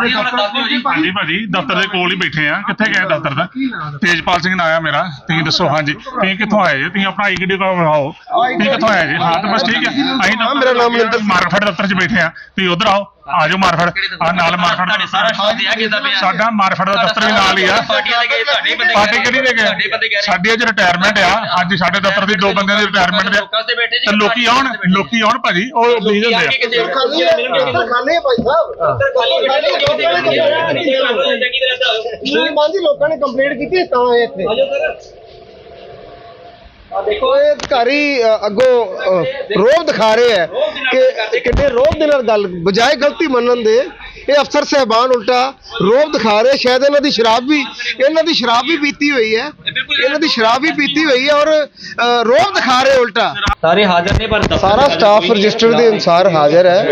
ਆਪਣੇ ਦਫ਼ਤਰ ਹਾਂਜੀ ਭਾਜੀ ਦਫ਼ਤਰ ਦੇ ਕੋਲ ਹੀ ਬੈਠੇ ਆ। ਕਿੱਥੇ ਗਏ ਦਫ਼ਤਰ ਦਾ? ਤੇਜਪਾਲ ਸਿੰਘ ਨਾਮ ਆ ਮੇਰਾ। ਤੁਸੀਂ ਦੱਸੋ ਹਾਂਜੀ। ਤੁਸੀਂ ਕਿੱਥੋਂ ਆਏ ਜੀ? ਤੁਸੀਂ ਆਪਣਾ ਆਈਡੀ ਕਾਰਡ ਵਿਖਾਓ ਤੁਸੀਂ ਕਿੱਥੋਂ ਆਏ ਜੀ? ਹਾਂ ਤਾਂ ਬਸ ਠੀਕ ਹੈ ਅਸੀਂ ਮੇਰਾ ਨਾਮ ਮਨਿੰਦਰ ਸਿੰਘ। ਮਾਰਫੜ ਦਫ਼ਤਰ 'ਚ ਬੈਠੇ ਆ। ਤੁਸੀਂ ਉਧਰ ਆਓ। ਆ ਜਾਓ ਮਾਰਫੜ ਆ ਨਾਲ ਮਾਰਫੜ ਦਾ ਸਾਰਾ ਸ਼ੌਕ ਦਿਆ ਕਿਦਾਂ ਪਿਆ ਸਾਡਾ ਮਾਰਫੜ ਦਾ ਦਫ਼ਤਰ ਵੀ ਨਾਲ ਹੀ ਆ। ਗਏ ਤੁਹਾਡੇ ਬੰਦੇ ਪਾਰਟੀ ਕਿਹੜੀ ਦੇ ਤੁਹਾਡੇ ਗਏ ਸਾਡੀ ਅੱਜ ਰਿਟਾਇਰਮੈਂਟ ਆ। ਅੱਜ ਸਾਡੇ ਦਫ਼ਤਰ ਦੇ ਦੋ ਬੰਦਿਆਂ ਦੀ ਰਿਟਾਇਰਮੈਂਟ ਦੇ ਲੋਕਾਂ ਤੇ ਲੋਕੀ ਆਉਣ ਲੋਕੀ ਆਉਣ ਭਾਜੀ। ਉਹ ਉਮੀਦ ਹੁੰਦੇ ਆ ਖਾਲੀ ਹੈ ਭਾਈ ਸਾਹਿਬ। ਲੋਕਾਂ ਨੇ ਕੰਪਲੇਂਟ ਕੀਤੀ ਤਾਂ ਇੱਥੇ। ਦੇਖੋ ਇਹ ਅਧਿਕਾਰੀ ਅ, ਅੱਗੋਂ ਅ, ਰੋਬ ਦਿਖਾ ਰਹੇ ਹੈ ਕਿ ਕਿੰਨੇ ਰੋਬ ਦੇ ਨਾਲ ਗੱਲ ਬਜਾਏ ਗਲਤੀ ਮੰਨਣ ਦੇ ਇਹ ਅਫਸਰ ਸਹਿਬਾਨ ਉਲਟਾ ਰੋਬ ਦਿਖਾ ਰਹੇ ਸ਼ਾਇਦ ਇਹਨਾਂ ਦੀ ਸ਼ਰਾਬ ਵੀ ਇਹਨਾਂ ਦੀ ਸ਼ਰਾਬ ਵੀ ਪੀਤੀ ਹੋਈ ਹੈ। ਇਹਨਾਂ ਦੀ ਸ਼ਰਾਬ ਵੀ ਪੀਤੀ ਹੋਈ ਹੈ ਔਰ ਅ, ਰੋਬ ਦਿਖਾ ਰਹੇ ਉਲਟਾ। ਸਾਰੇ ਹਾਜ਼ਰ ਨੇ ਪਰ ਸਾਰਾ ਸਟਾਫ ਰਜਿਸਟਰ ਦੇ ਅਨੁਸਾਰ ਹਾਜ਼ਰ ਹੈ।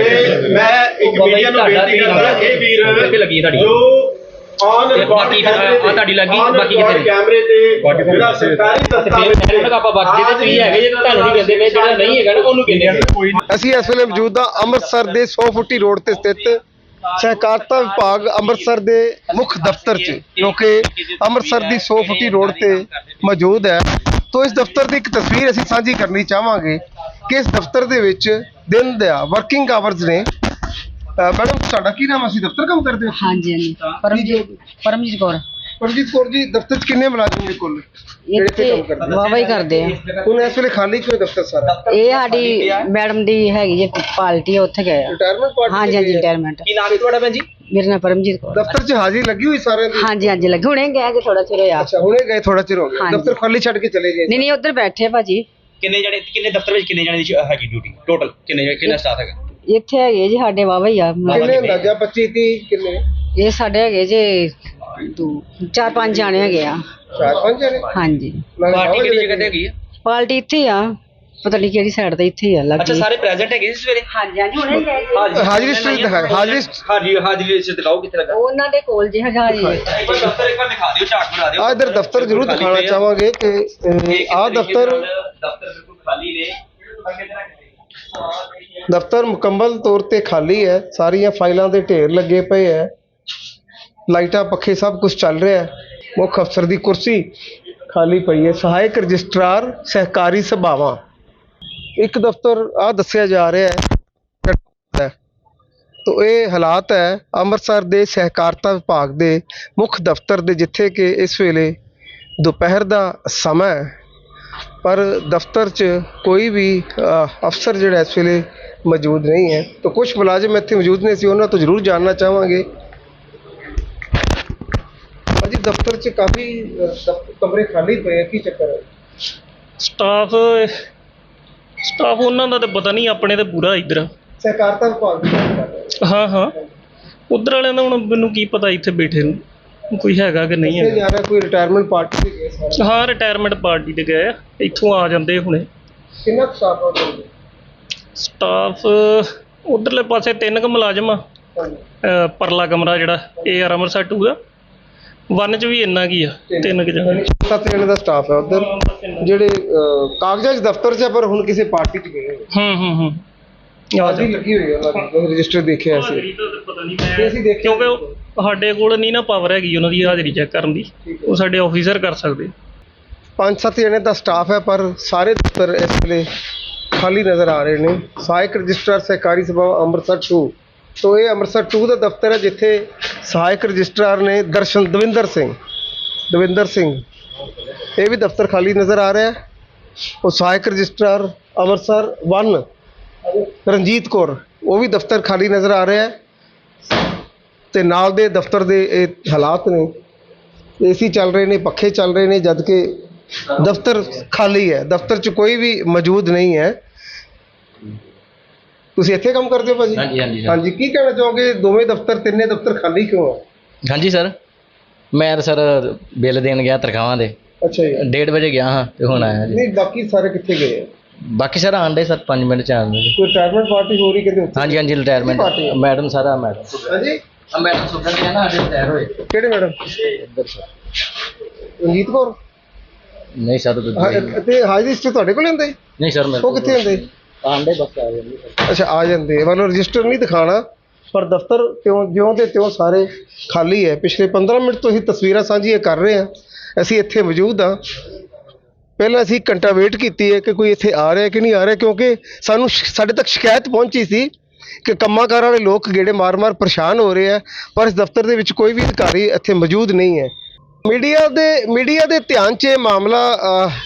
ਮੈਂ ਇੱਕ ਮੀਡੀਆ ਨੂੰ ਬੇਨਤੀ ਕਰਦਾ ਇਹ ਵੀਰ ਲੱਗੀ ਤੁਹਾਡੀ? ਜੋ ਔਨ ਬਾਕੀ ਆਹ ਤੁਹਾਡੀ ਲੱਗੀ, ਬਾਕੀ ਕਿੱਥੇ? ਨੇ? ਕੈਮਰੇ ਤੇ ਜਿਹੜਾ ਸਰਕਾਰੀ ਦਸਤਾਵੇਜ਼ ਇਹਨਾਂ ਆਪਾਂ ਬਖਸ਼ਦੇ ਤੇ ਤੁਸੀਂ ਹੈਗੇ ਜੇ ਤੁਹਾਨੂੰ ਨਹੀਂ ਕਹਿੰਦੇ ਵੇ ਜਿਹੜਾ ਨਹੀਂ ਹੈਗਾ ਨਾ ਉਹਨੂੰ ਕਹਿੰਦੇ ਆ ਅਸੀਂ ਇਸ ਵੇਲੇ ਮੌਜੂਦ ਹਾਂ ਅੰਮ੍ਰਿਤਸਰ ਦੇ 100 ਫੁੱਟੀ ਰੋਡ ਤੇ ਸਥਿਤ ਸਹਿਕਾਰਤਾ ਵਿਭਾਗ ਅੰਮ੍ਰਿਤਸਰ ਦੇ ਮੁੱਖ ਦਫ਼ਤਰ 'ਚ ਕਿਉਂਕਿ ਅੰਮ੍ਰਿਤਸਰ ਦੀ 100 ਫੁੱਟੀ ਰੋਡ ਤੇ ਮੌਜੂਦ ਹੈ। ਤੋਂ ਇਸ ਦਫ਼ਤਰ ਦੀ ਇੱਕ ਤਸਵੀਰ ਅਸੀਂ ਸਾਂਝੀ ਕਰਨੀ ਚਾਹਾਂਗੇ ਕਿ ਇਸ ਦਫ਼ਤਰ ਦੇ ਵਿੱਚ ਦਿਨ ਦਾ ਵਰਕਿੰਗ ਆਵਰਸ ਨੇ ਮੈਡਮ ਤੁਹਾਡਾ ਕੀ ਨਾਮ? ਅਸੀਂ ਦਫ਼ਤਰ ਕੰਮ ਕਰਦੇ ਹਾਂ। ਹਾਂਜੀ ਹਾਂਜੀ। ਪਰਮਜੀਤ ਪਰਮਜੀਤ ਕੌਰ। ਪਰਮਜੀਤ ਕੌਰ ਜੀ ਦਫ਼ਤਰ 'ਚ ਕਿੰਨੇ ਮੁਲਾਜ਼ਮ ਨੇ ਕੁੱਲ? ਜਿਹੜੇ ਇੱਥੇ ਕੰਮ ਕਰਦੇ ਵਾਵਾ ਹੀ ਕਰਦੇ ਆ। ਹੁਣ ਇਸ ਵੇਲੇ ਖਾਲੀ ਕਿਉਂ ਦਫ਼ਤਰ ਸਾਰਾ? ਇਹ ਸਾਡੀ ਮੈਡਮ ਦੀ ਹੈਗੀ ਜੇ ਪਾਰਟੀ ਆ, ਉੱਥੇ ਗਏ ਆ। ਰਿਟਾਇਰਮੈਂਟ ਪਾਰਟੀ ਹਾਂਜੀ ਹਾਂਜੀ ਰਿਟਾਇਰਮੈਂਟ ਕੀ ਨਾਮ ਹੈ ਤੁਹਾਡਾ ਭੈਣ ਜੀ? ਮੇਰਾ ਨਾਮ ਪਰਮਜੀਤ ਕੌਰ। ਦਫ਼ਤਰ 'ਚ ਹਾਜ਼ਰੀ ਲੱਗੀ ਹੋਈ ਸਾਰਿਆਂ ਦੀ? ਹਾਂਜੀ ਹਾਂਜੀ ਲੱਗੇ। ਹੁਣੇ ਗਏ ਜੇ ਥੋੜਾ ਚਿਰ ਹੋਇਆ। ਅੱਛਾ ਹੁਣੇ ਗਏ ਥੋੜਾ ਚਿਰ ਹੋ ਗਿਆ। ਦਫ਼ਤਰ ਖਾਲੀ ਛੱਡ ਕੇ ਚਲੇ ਗਏ? ਨਹੀਂ ਨਹੀਂ ਉੱਧਰ ਬੈਠੇ ਆ ਭਾਜੀ। ਕਿੰਨੇ ਜਣੇ ਕਿੰਨੇ ਦਫ਼ਤਰ ਵਿੱਚ ਕਿੰਨੇ ਜਣੇ ਦੀ ਹੈਗੀ ਡਿਊਟੀ ਟੋਟਲ ਕਿੰਨੇ ਕਿੰਨਾ ਸਟਾਫ ਹੈਗਾ? ਇੱਥੇ ਹੈਗੇ ਜੀ ਸਾਡੇ ਵਾਵਾ ਹੀ ਆ ਕਿੰਨੇ ਅੰਦਾਜ਼ਾ 25 30 ਕਿੰਨੇ? ਇਹ ਸਾਡੇ ਹੈਗੇ ਜੇ ਦੋ ਚਾਰ ਪੰਜ ਜਾਣੇ ਹੈਗੇ ਆ। ਚਾਰ ਪੰਜ ਜਣੇ? ਹਾਂਜੀ। ਪਾਰਟੀ ਕਿਹੜੀ ਜਗ੍ਹਾ ਤੇ। ਹੈਗੀ? ਹੈ ਪਾਰਟੀ ਇੱਥੇ ਆ ਪਤਾ ਨਹੀਂ ਕਿਹੜੀ ਸਾਈਡ ਤੇ ਇੱਥੇ ਆ ਅੱਛਾ ਲੱਗੀ ਸਾਰੇ ਪ੍ਰੈਜ਼ੈਂਟ ਹੈਗੇ ਸੀ ਸਵੇਰੇ? ਹਾਂਜੀ ਹਾਂਜੀ ਹੁਣੇ ਗਏ। ਜੀ। ਹਾਜ਼ਰੀ ਸਟੇਟ ਦਿਖਾਓ ਹਾਜ਼ਰੀ ਹਾਜ਼ਰੀ ਹਾਜ਼ਰੀ ਲਿਸਟ ਦਿਖਾਓ ਕਿੱਥੇ ਲੱਗਾ। ਉਹਨਾਂ ਦੇ ਕੋਲ ਜੀ ਹੈਗਾ ਜੀ। ਇੱਕ ਵਾਰ ਦਫ਼ਤਰ ਇੱਕ ਵਾਰ ਦਿਖਾ ਦਿਓ ਚਾਰਟ ਬਣਾ ਦਿਓ। ਆ ਇਧਰ ਦਫ਼ਤਰ ਜ਼ਰੂਰ ਦਿਖਾਉਣਾ ਚਾਹਾਂਗੇ ਕਿ ਆ ਦਫ਼ਤਰ ਦਫ਼ਤਰ ਬਿਲਕੁਲ ਖਾਲੀ ਨੇ। ਦਫ਼ਤਰ ਮੁਕੰਮਲ ਤੌਰ ਤੇ ਖਾਲੀ ਹੈ। ਸਾਰੀਆਂ ਫਾਈਲਾਂ ਦੇ ਢੇਰ ਲੱਗੇ ਪਏ ਹੈ। ਲਾਈਟਾਂ, ਪੱਖੇ ਸਭ ਕੁਝ ਚੱਲ ਰਿਹਾ ਮੁੱਖ ਅਫਸਰ ਦੀ ਕੁਰਸੀ ਖਾਲੀ ਪਈ ਹੈ। ਸਹਾਇਕ ਰਜਿਸਟਰਾਰ, ਸਹਿਕਾਰੀ ਸਭਾਵਾਂ। ਇੱਕ ਦਫ਼ਤਰ ਆ ਦੱਸਿਆ ਜਾ ਰਿਹਾ ਹੈ। ਤੋ ਇਹ ਹਾਲਾਤ ਹੈ, ਅੰਮ੍ਰਿਤਸਰ ਦੇ ਸਹਿਕਾਰਤਾ ਵਿਭਾਗ ਦੇ ਮੁੱਖ ਦਫ਼ਤਰ ਦੇ, ਜਿੱਥੇ ਕਿ ਇਸ ਵੇਲੇ ਦੁਪਹਿਰ ਦਾ ਸਮਾਂ ਪਰ ਦਫ਼ਤਰ 'ਚ ਕੋਈ ਵੀ ਅਫਸਰ ਜਿਹੜਾ ਇਸ ਵੇਲੇ ਮੌਜੂਦ ਨਹੀਂ ਹੈ। ਤਾਂ ਕੁਝ ਮੁਲਾਜ਼ਮ ਇੱਥੇ ਮੌਜੂਦ ਨੇ ਸੀ ਉਹਨਾਂ ਤੋਂ ਜ਼ਰੂਰ ਜਾਣਨਾ ਚਾਹਾਂਗੇ। ਭਾਜੀ ਦਫ਼ਤਰ 'ਚ ਕਾਫੀ ਕਮਰੇ ਖਾਲੀ ਪਏ ਆ ਕੀ ਚੱਕਰ ਹੈ? ਸਟਾਫ ਸਟਾਫ ਉਹਨਾਂ ਦਾ ਤਾਂ ਪਤਾ ਨਹੀਂ ਆਪਣੇ ਤੇ ਪੂਰਾ ਇੱਧਰ। ਸਹਿਕਾਰਤਾ ਵਿਭਾਗ ਦੀ ਗੱਲ ਕਰ ਰਹੇ ਹਾਂ ਹਾਂ। ਉਧਰ ਵਾਲਿਆਂ ਦਾ ਹੁਣ ਮੈਨੂੰ ਕੀ ਪਤਾ ਇੱਥੇ ਬੈਠੇ ਨੂੰ। ਕੋਈ ਹੈਗਾ ਕਿ ਨਹੀਂ ਜਾ ਰਿਹਾ ਕੋਈ ਰਿਟਾਇਰਮੈਂਟ ਪਾਰਟੀ ਦੇ ਗਏ ਸਾਰੇ? ਹਾਂ ਰਿਟਾਇਰਮੈਂਟ ਪਾਰਟੀ ਤੇ ਗਏ ਆ। ਇੱਥੋਂ ਆ ਜਾਂਦੇ ਹੁਣੇ। ਕਿੰਨਾ ਸਟਾਫ ਆ ਤੁਹਾਡੇ? ਸਟਾਫ ਉਧਰਲੇ ਪਾਸੇ ਤਿੰਨ ਕੁ ਮੁਲਾਜ਼ਮ ਆ। ਹਾਂਜੀ। ਅਹ ਪਰਲਾ ਕਮਰਾ ਜਿਹੜਾ ਇਹ ਆ ਅੰਮ੍ਰਿਤਸਰ 2 ਦਾ ਵਨ ਚ ਵੀ ਇੰਨਾ ਕੀ ਆ ਤਿੰਨ। ਕੁ ਜਣੇ। ਸੱਤ ਜਣੇ ਦਾ ਸਟਾਫ ਹੈ ਉਧਰ ਜਿਹੜੇ ਕਾਗਜ਼ਾਂ 'ਚ ਦਫ਼ਤਰ 'ਚ ਆ, ਪਰ ਹੁਣ ਕਿਸੇ ਪਾਰਟੀ 'ਚ ਗਏ ਹੋਏ ਹੂੰ ਹੂੰ ਹੂੰ। ਆ ਹਾਜ਼ਰੀ ਲੱਗੀ ਹੋਈ ਹੈ ਉਹਨਾਂ ਦੀ ਰਜਿਸਟਰ ਦੇਖਿਆ ਸੀ ਪਤਾ ਨਹੀਂ ਤੇ ਅਸੀਂ ਦੇਖਿਆ ਕਿਉਂਕਿ ਉਹ ਸਾਡੇ ਕੋਲ ਨਹੀਂ ਨਾ ਪਾਵਰ ਹੈਗੀ ਉਹਨਾਂ ਦੀ ਹਾਜ਼ਰੀ ਚੈੱਕ ਕਰਨ ਦੀ। ਉਹ ਸਾਡੇ ਆਫੀਸਰ ਕਰ ਸਕਦੇ। ਪੰਜ ਸੱਤ ਜਣੇ ਦਾ ਸਟਾਫ ਹੈ ਪਰ ਸਾਰੇ ਦਫ਼ਤਰ ਇਸ ਵੇਲੇ ਖਾਲੀ ਨਜ਼ਰ ਆ ਰਹੇ ਨੇ। ਸਹਾਇਕ ਰਜਿਸਟਰਾਰ ਸਹਿਕਾਰੀ ਸਭਾ ਅੰਮ੍ਰਿਤਸਰ 2 ਤੋਂ ਇਹ ਅੰਮ੍ਰਿਤਸਰ 2 ਦਾ ਦਫ਼ਤਰ ਹੈ ਜਿੱਥੇ ਸਹਾਇਕ ਰਜਿਸਟਰਾਰ ਨੇ ਦਰਸ਼ਨ ਦਵਿੰਦਰ ਸਿੰਘ। ਦਵਿੰਦਰ ਸਿੰਘ ਇਹ ਵੀ ਦਫ਼ਤਰ ਖਾਲੀ ਨਜ਼ਰ ਆ ਰਿਹਾ ਹੈ। ਉਹ ਸਹਾਇਕ ਰਜਿਸਟਰਾਰ ਅੰਮ੍ਰਿਤਸਰ 1 ਰਣਜੀਤ ਕੌਰ ਉਹ ਵੀ ਦਫ਼ਤਰ ਖਾਲੀ ਨਜ਼ਰ ਆ ਰਿਹਾ ਹੈ। ਤੇ ਨਾਲ ਦੇ ਦਫ਼ਤਰ ਦੇ ਇਹ ਹਾਲਾਤ ਨੇ। ਏਸੀ ਚੱਲ ਰਹੇ ਨੇ ਪੱਖੇ ਚੱਲ ਰਹੇ ਨੇ ਜਦ ਕਿ ਦਫ਼ਤਰ ਖਾਲੀ ਹੈ। ਦਫ਼ਤਰ 'ਚ ਕੋਈ ਵੀ ਮੌਜੂਦ ਨਹੀਂ ਹੈ। ਤੁਸੀਂ ਇੱਥੇ ਕੰਮ ਕਰਦੇ ਹੋ ਭਾਜੀ? ਹਾਂਜੀ ਹਾਂਜੀ ਸਰ ਹਾਂਜੀ ਕੀ ਕਹਿਣਾ ਚਾਹੋਗੇ? ਦੋਵੇਂ ਦਫ਼ਤਰ ਤਿੰਨੇ ਦਫ਼ਤਰ ਖਾਲੀ ਕਿਉਂ ਆ? ਹਾਂਜੀ ਸਰ। ਮੈਂ ਤਾਂ ਸਰ ਬਿੱਲ ਦੇਣ ਗਿਆ ਤਨਖਾਹਾਂ ਦੇ। ਅੱਛਾ ਜੀ। 1:30 ਵਜੇ ਗਿਆ ਹਾਂ ਤੇ ਹੁਣ ਆਇਆ ਜੀ। ਨਹੀਂ ਬਾਕੀ ਸਾਰੇ ਕਿੱਥੇ ਗਏ? ਆ? ਬਾਕੀ ਸਰ ਆਂਡੇ ਸਰ 5 ਮਿੰਟ ਚ ਆਉਂਦੇ ਜੀ ਕੋਈ ਰਿਟਾਇਰਮੈਂਟ ਪਾਰਟੀ ਹੋ ਰਹੀ ਉੱਥੇ? ਹਾਂਜੀ ਹਾਂਜੀ ਰਿਟਾਇਰਮੈਂਟ ਆ? ਮੈਡਮ ਸਾਰਾ ਮੈਡਮ। ਹਾਂਜੀ? ਆ ਮੈਡਮ ਸੁਣਨ ਗਿਆ ਨਾ ਸਾਡੇ ਰਿਟਾਇਰ ਹੋਏ। ਕਿਹੜੇ ਮੈਡਮ ਇੱਧਰ ਸਰ ਰਣਜੀਤ ਕੌਰ? ਨਹੀਂ ਸਰ ਹਾਂ, ਦੂਜੇ। ਤੇ ਹਾਜ਼ਰੀ ਸਟੇ ਤੁਹਾਡੇ ਕੋਲ ਹੁੰਦੇ? ਨਹੀਂ ਸਰ ਮੇਰੇ ਉਹ ਕਿੱਥੇ ਹੁੰਦੇ? ਆਂਡੇ ਬਸ ਆ ਜਾਂਦੇ ਸਰ। ਅੱਛਾ ਆ ਜਾਂਦੇ। ਮਤਲਬ ਰਜਿਸਟਰ ਨਹੀਂ ਦਿਖਾਣਾ। ਪਰ ਦਫ਼ਤਰ ਤਿਉਂ ਜਿਉਂ ਦੇ ਤਿਉਂ ਸਾਰੇ ਖਾਲੀ ਹੈ। ਪਿਛਲੇ 15 ਮਿੰਟ ਤੋਂ ਹੀ ਤਸਵੀਰਾਂ ਸਾਂਝੀਆਂ ਕਰ ਰਹੇ ਹਾਂ। ਅਸੀਂ ਇੱਥੇ ਮੌਜੂਦ ਹਾਂ। ਪਹਿਲਾਂ ਅਸੀਂ ਘੰਟਾ ਵੇਟ ਕੀਤੀ ਹੈ ਕਿ ਕੋਈ ਇੱਥੇ ਆ ਰਿਹਾ ਕਿ ਨਹੀਂ ਆ ਰਿਹਾ ਕਿਉਂਕਿ ਸਾਨੂੰ ਸ਼- ਸਾਡੇ ਤੱਕ ਸ਼ਿਕਾਇਤ ਪਹੁੰਚੀ ਸੀ ਕਿ ਕੰਮਾਂ ਕਾਰਾਂ ਵਾਲੇ ਲੋਕ ਗੇੜੇ ਮਾਰ-ਮਾਰ ਪਰੇਸ਼ਾਨ ਹੋ ਰਹੇ ਆ ਪਰ ਇਸ ਦਫ਼ਤਰ ਦੇ ਵਿੱਚ ਕੋਈ ਵੀ ਅਧਿਕਾਰੀ ਇੱਥੇ ਮੌਜੂਦ ਨਹੀਂ ਹੈ। ਮੀਡੀਆ ਦੇ ਮੀਡੀਆ ਦੇ ਧਿਆਨ 'ਚ ਇਹ ਮਾਮਲਾ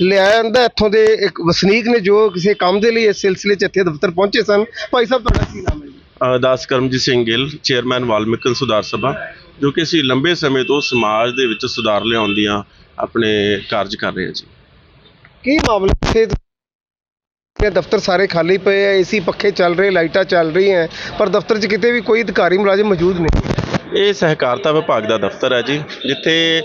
ਲਿਆਇਆ ਜਾਂਦਾ ਇੱਥੋਂ ਦੇ ਇੱਕ ਵਸਨੀਕ ਨੇ ਜੋ ਕਿਸੇ ਕੰਮ ਦੇ ਲਈ ਇਸ ਸਿਲਸਿਲੇ 'ਚ ਇੱਥੇ ਦਫ਼ਤਰ ਪਹੁੰਚੇ ਸਨ। ਭਾਈ ਸਾਹਿਬ ਤੁਹਾਡਾ ਕੀ ਨਾਮ ਹੈ ਦਾਸ ਕਰਮਜੀਤ ਸਿੰਘ ਗਿੱਲ ਚੇਅਰਮੈਨ ਵਾਲਮੀਕਨ ਸੁਧਾਰ ਸਭਾ ਜੋ ਕਿ ਅਸੀਂ ਲੰਬੇ ਸਮੇਂ ਤੋਂ ਸਮਾਜ ਦੇ ਵਿੱਚ ਸੁਧਾਰ ਲਿਆਉਣ ਦੀਆਂ ਆਪਣੇ ਕਾਰਜ ਕਰ ਰਹੇ ਹਾਂ ਜੀ। ਕੀ ਮਾਮਲਾ ਇੱਥੇ ਦਫ਼ਤਰ ਸਾਰੇ ਖਾਲੀ ਪਏ ਆ ਏਸੀ ਪੱਖੇ ਚੱਲ ਰਹੇ, ਲਾਈਟਾਂ ਚੱਲ ਰਹੀਆਂ ਪਰ ਦਫ਼ਤਰ 'ਚ ਕਿਤੇ ਵੀ ਕੋਈ ਅਧਿਕਾਰੀ ਮੁਲਾਜ਼ਮ ਮੌਜੂਦ ਨਹੀਂ ਇਹ ਸਹਿਕਾਰਤਾ ਵਿਭਾਗ ਦਾ ਦਫ਼ਤਰ ਹੈ ਜੀ, ਜਿੱਥੇ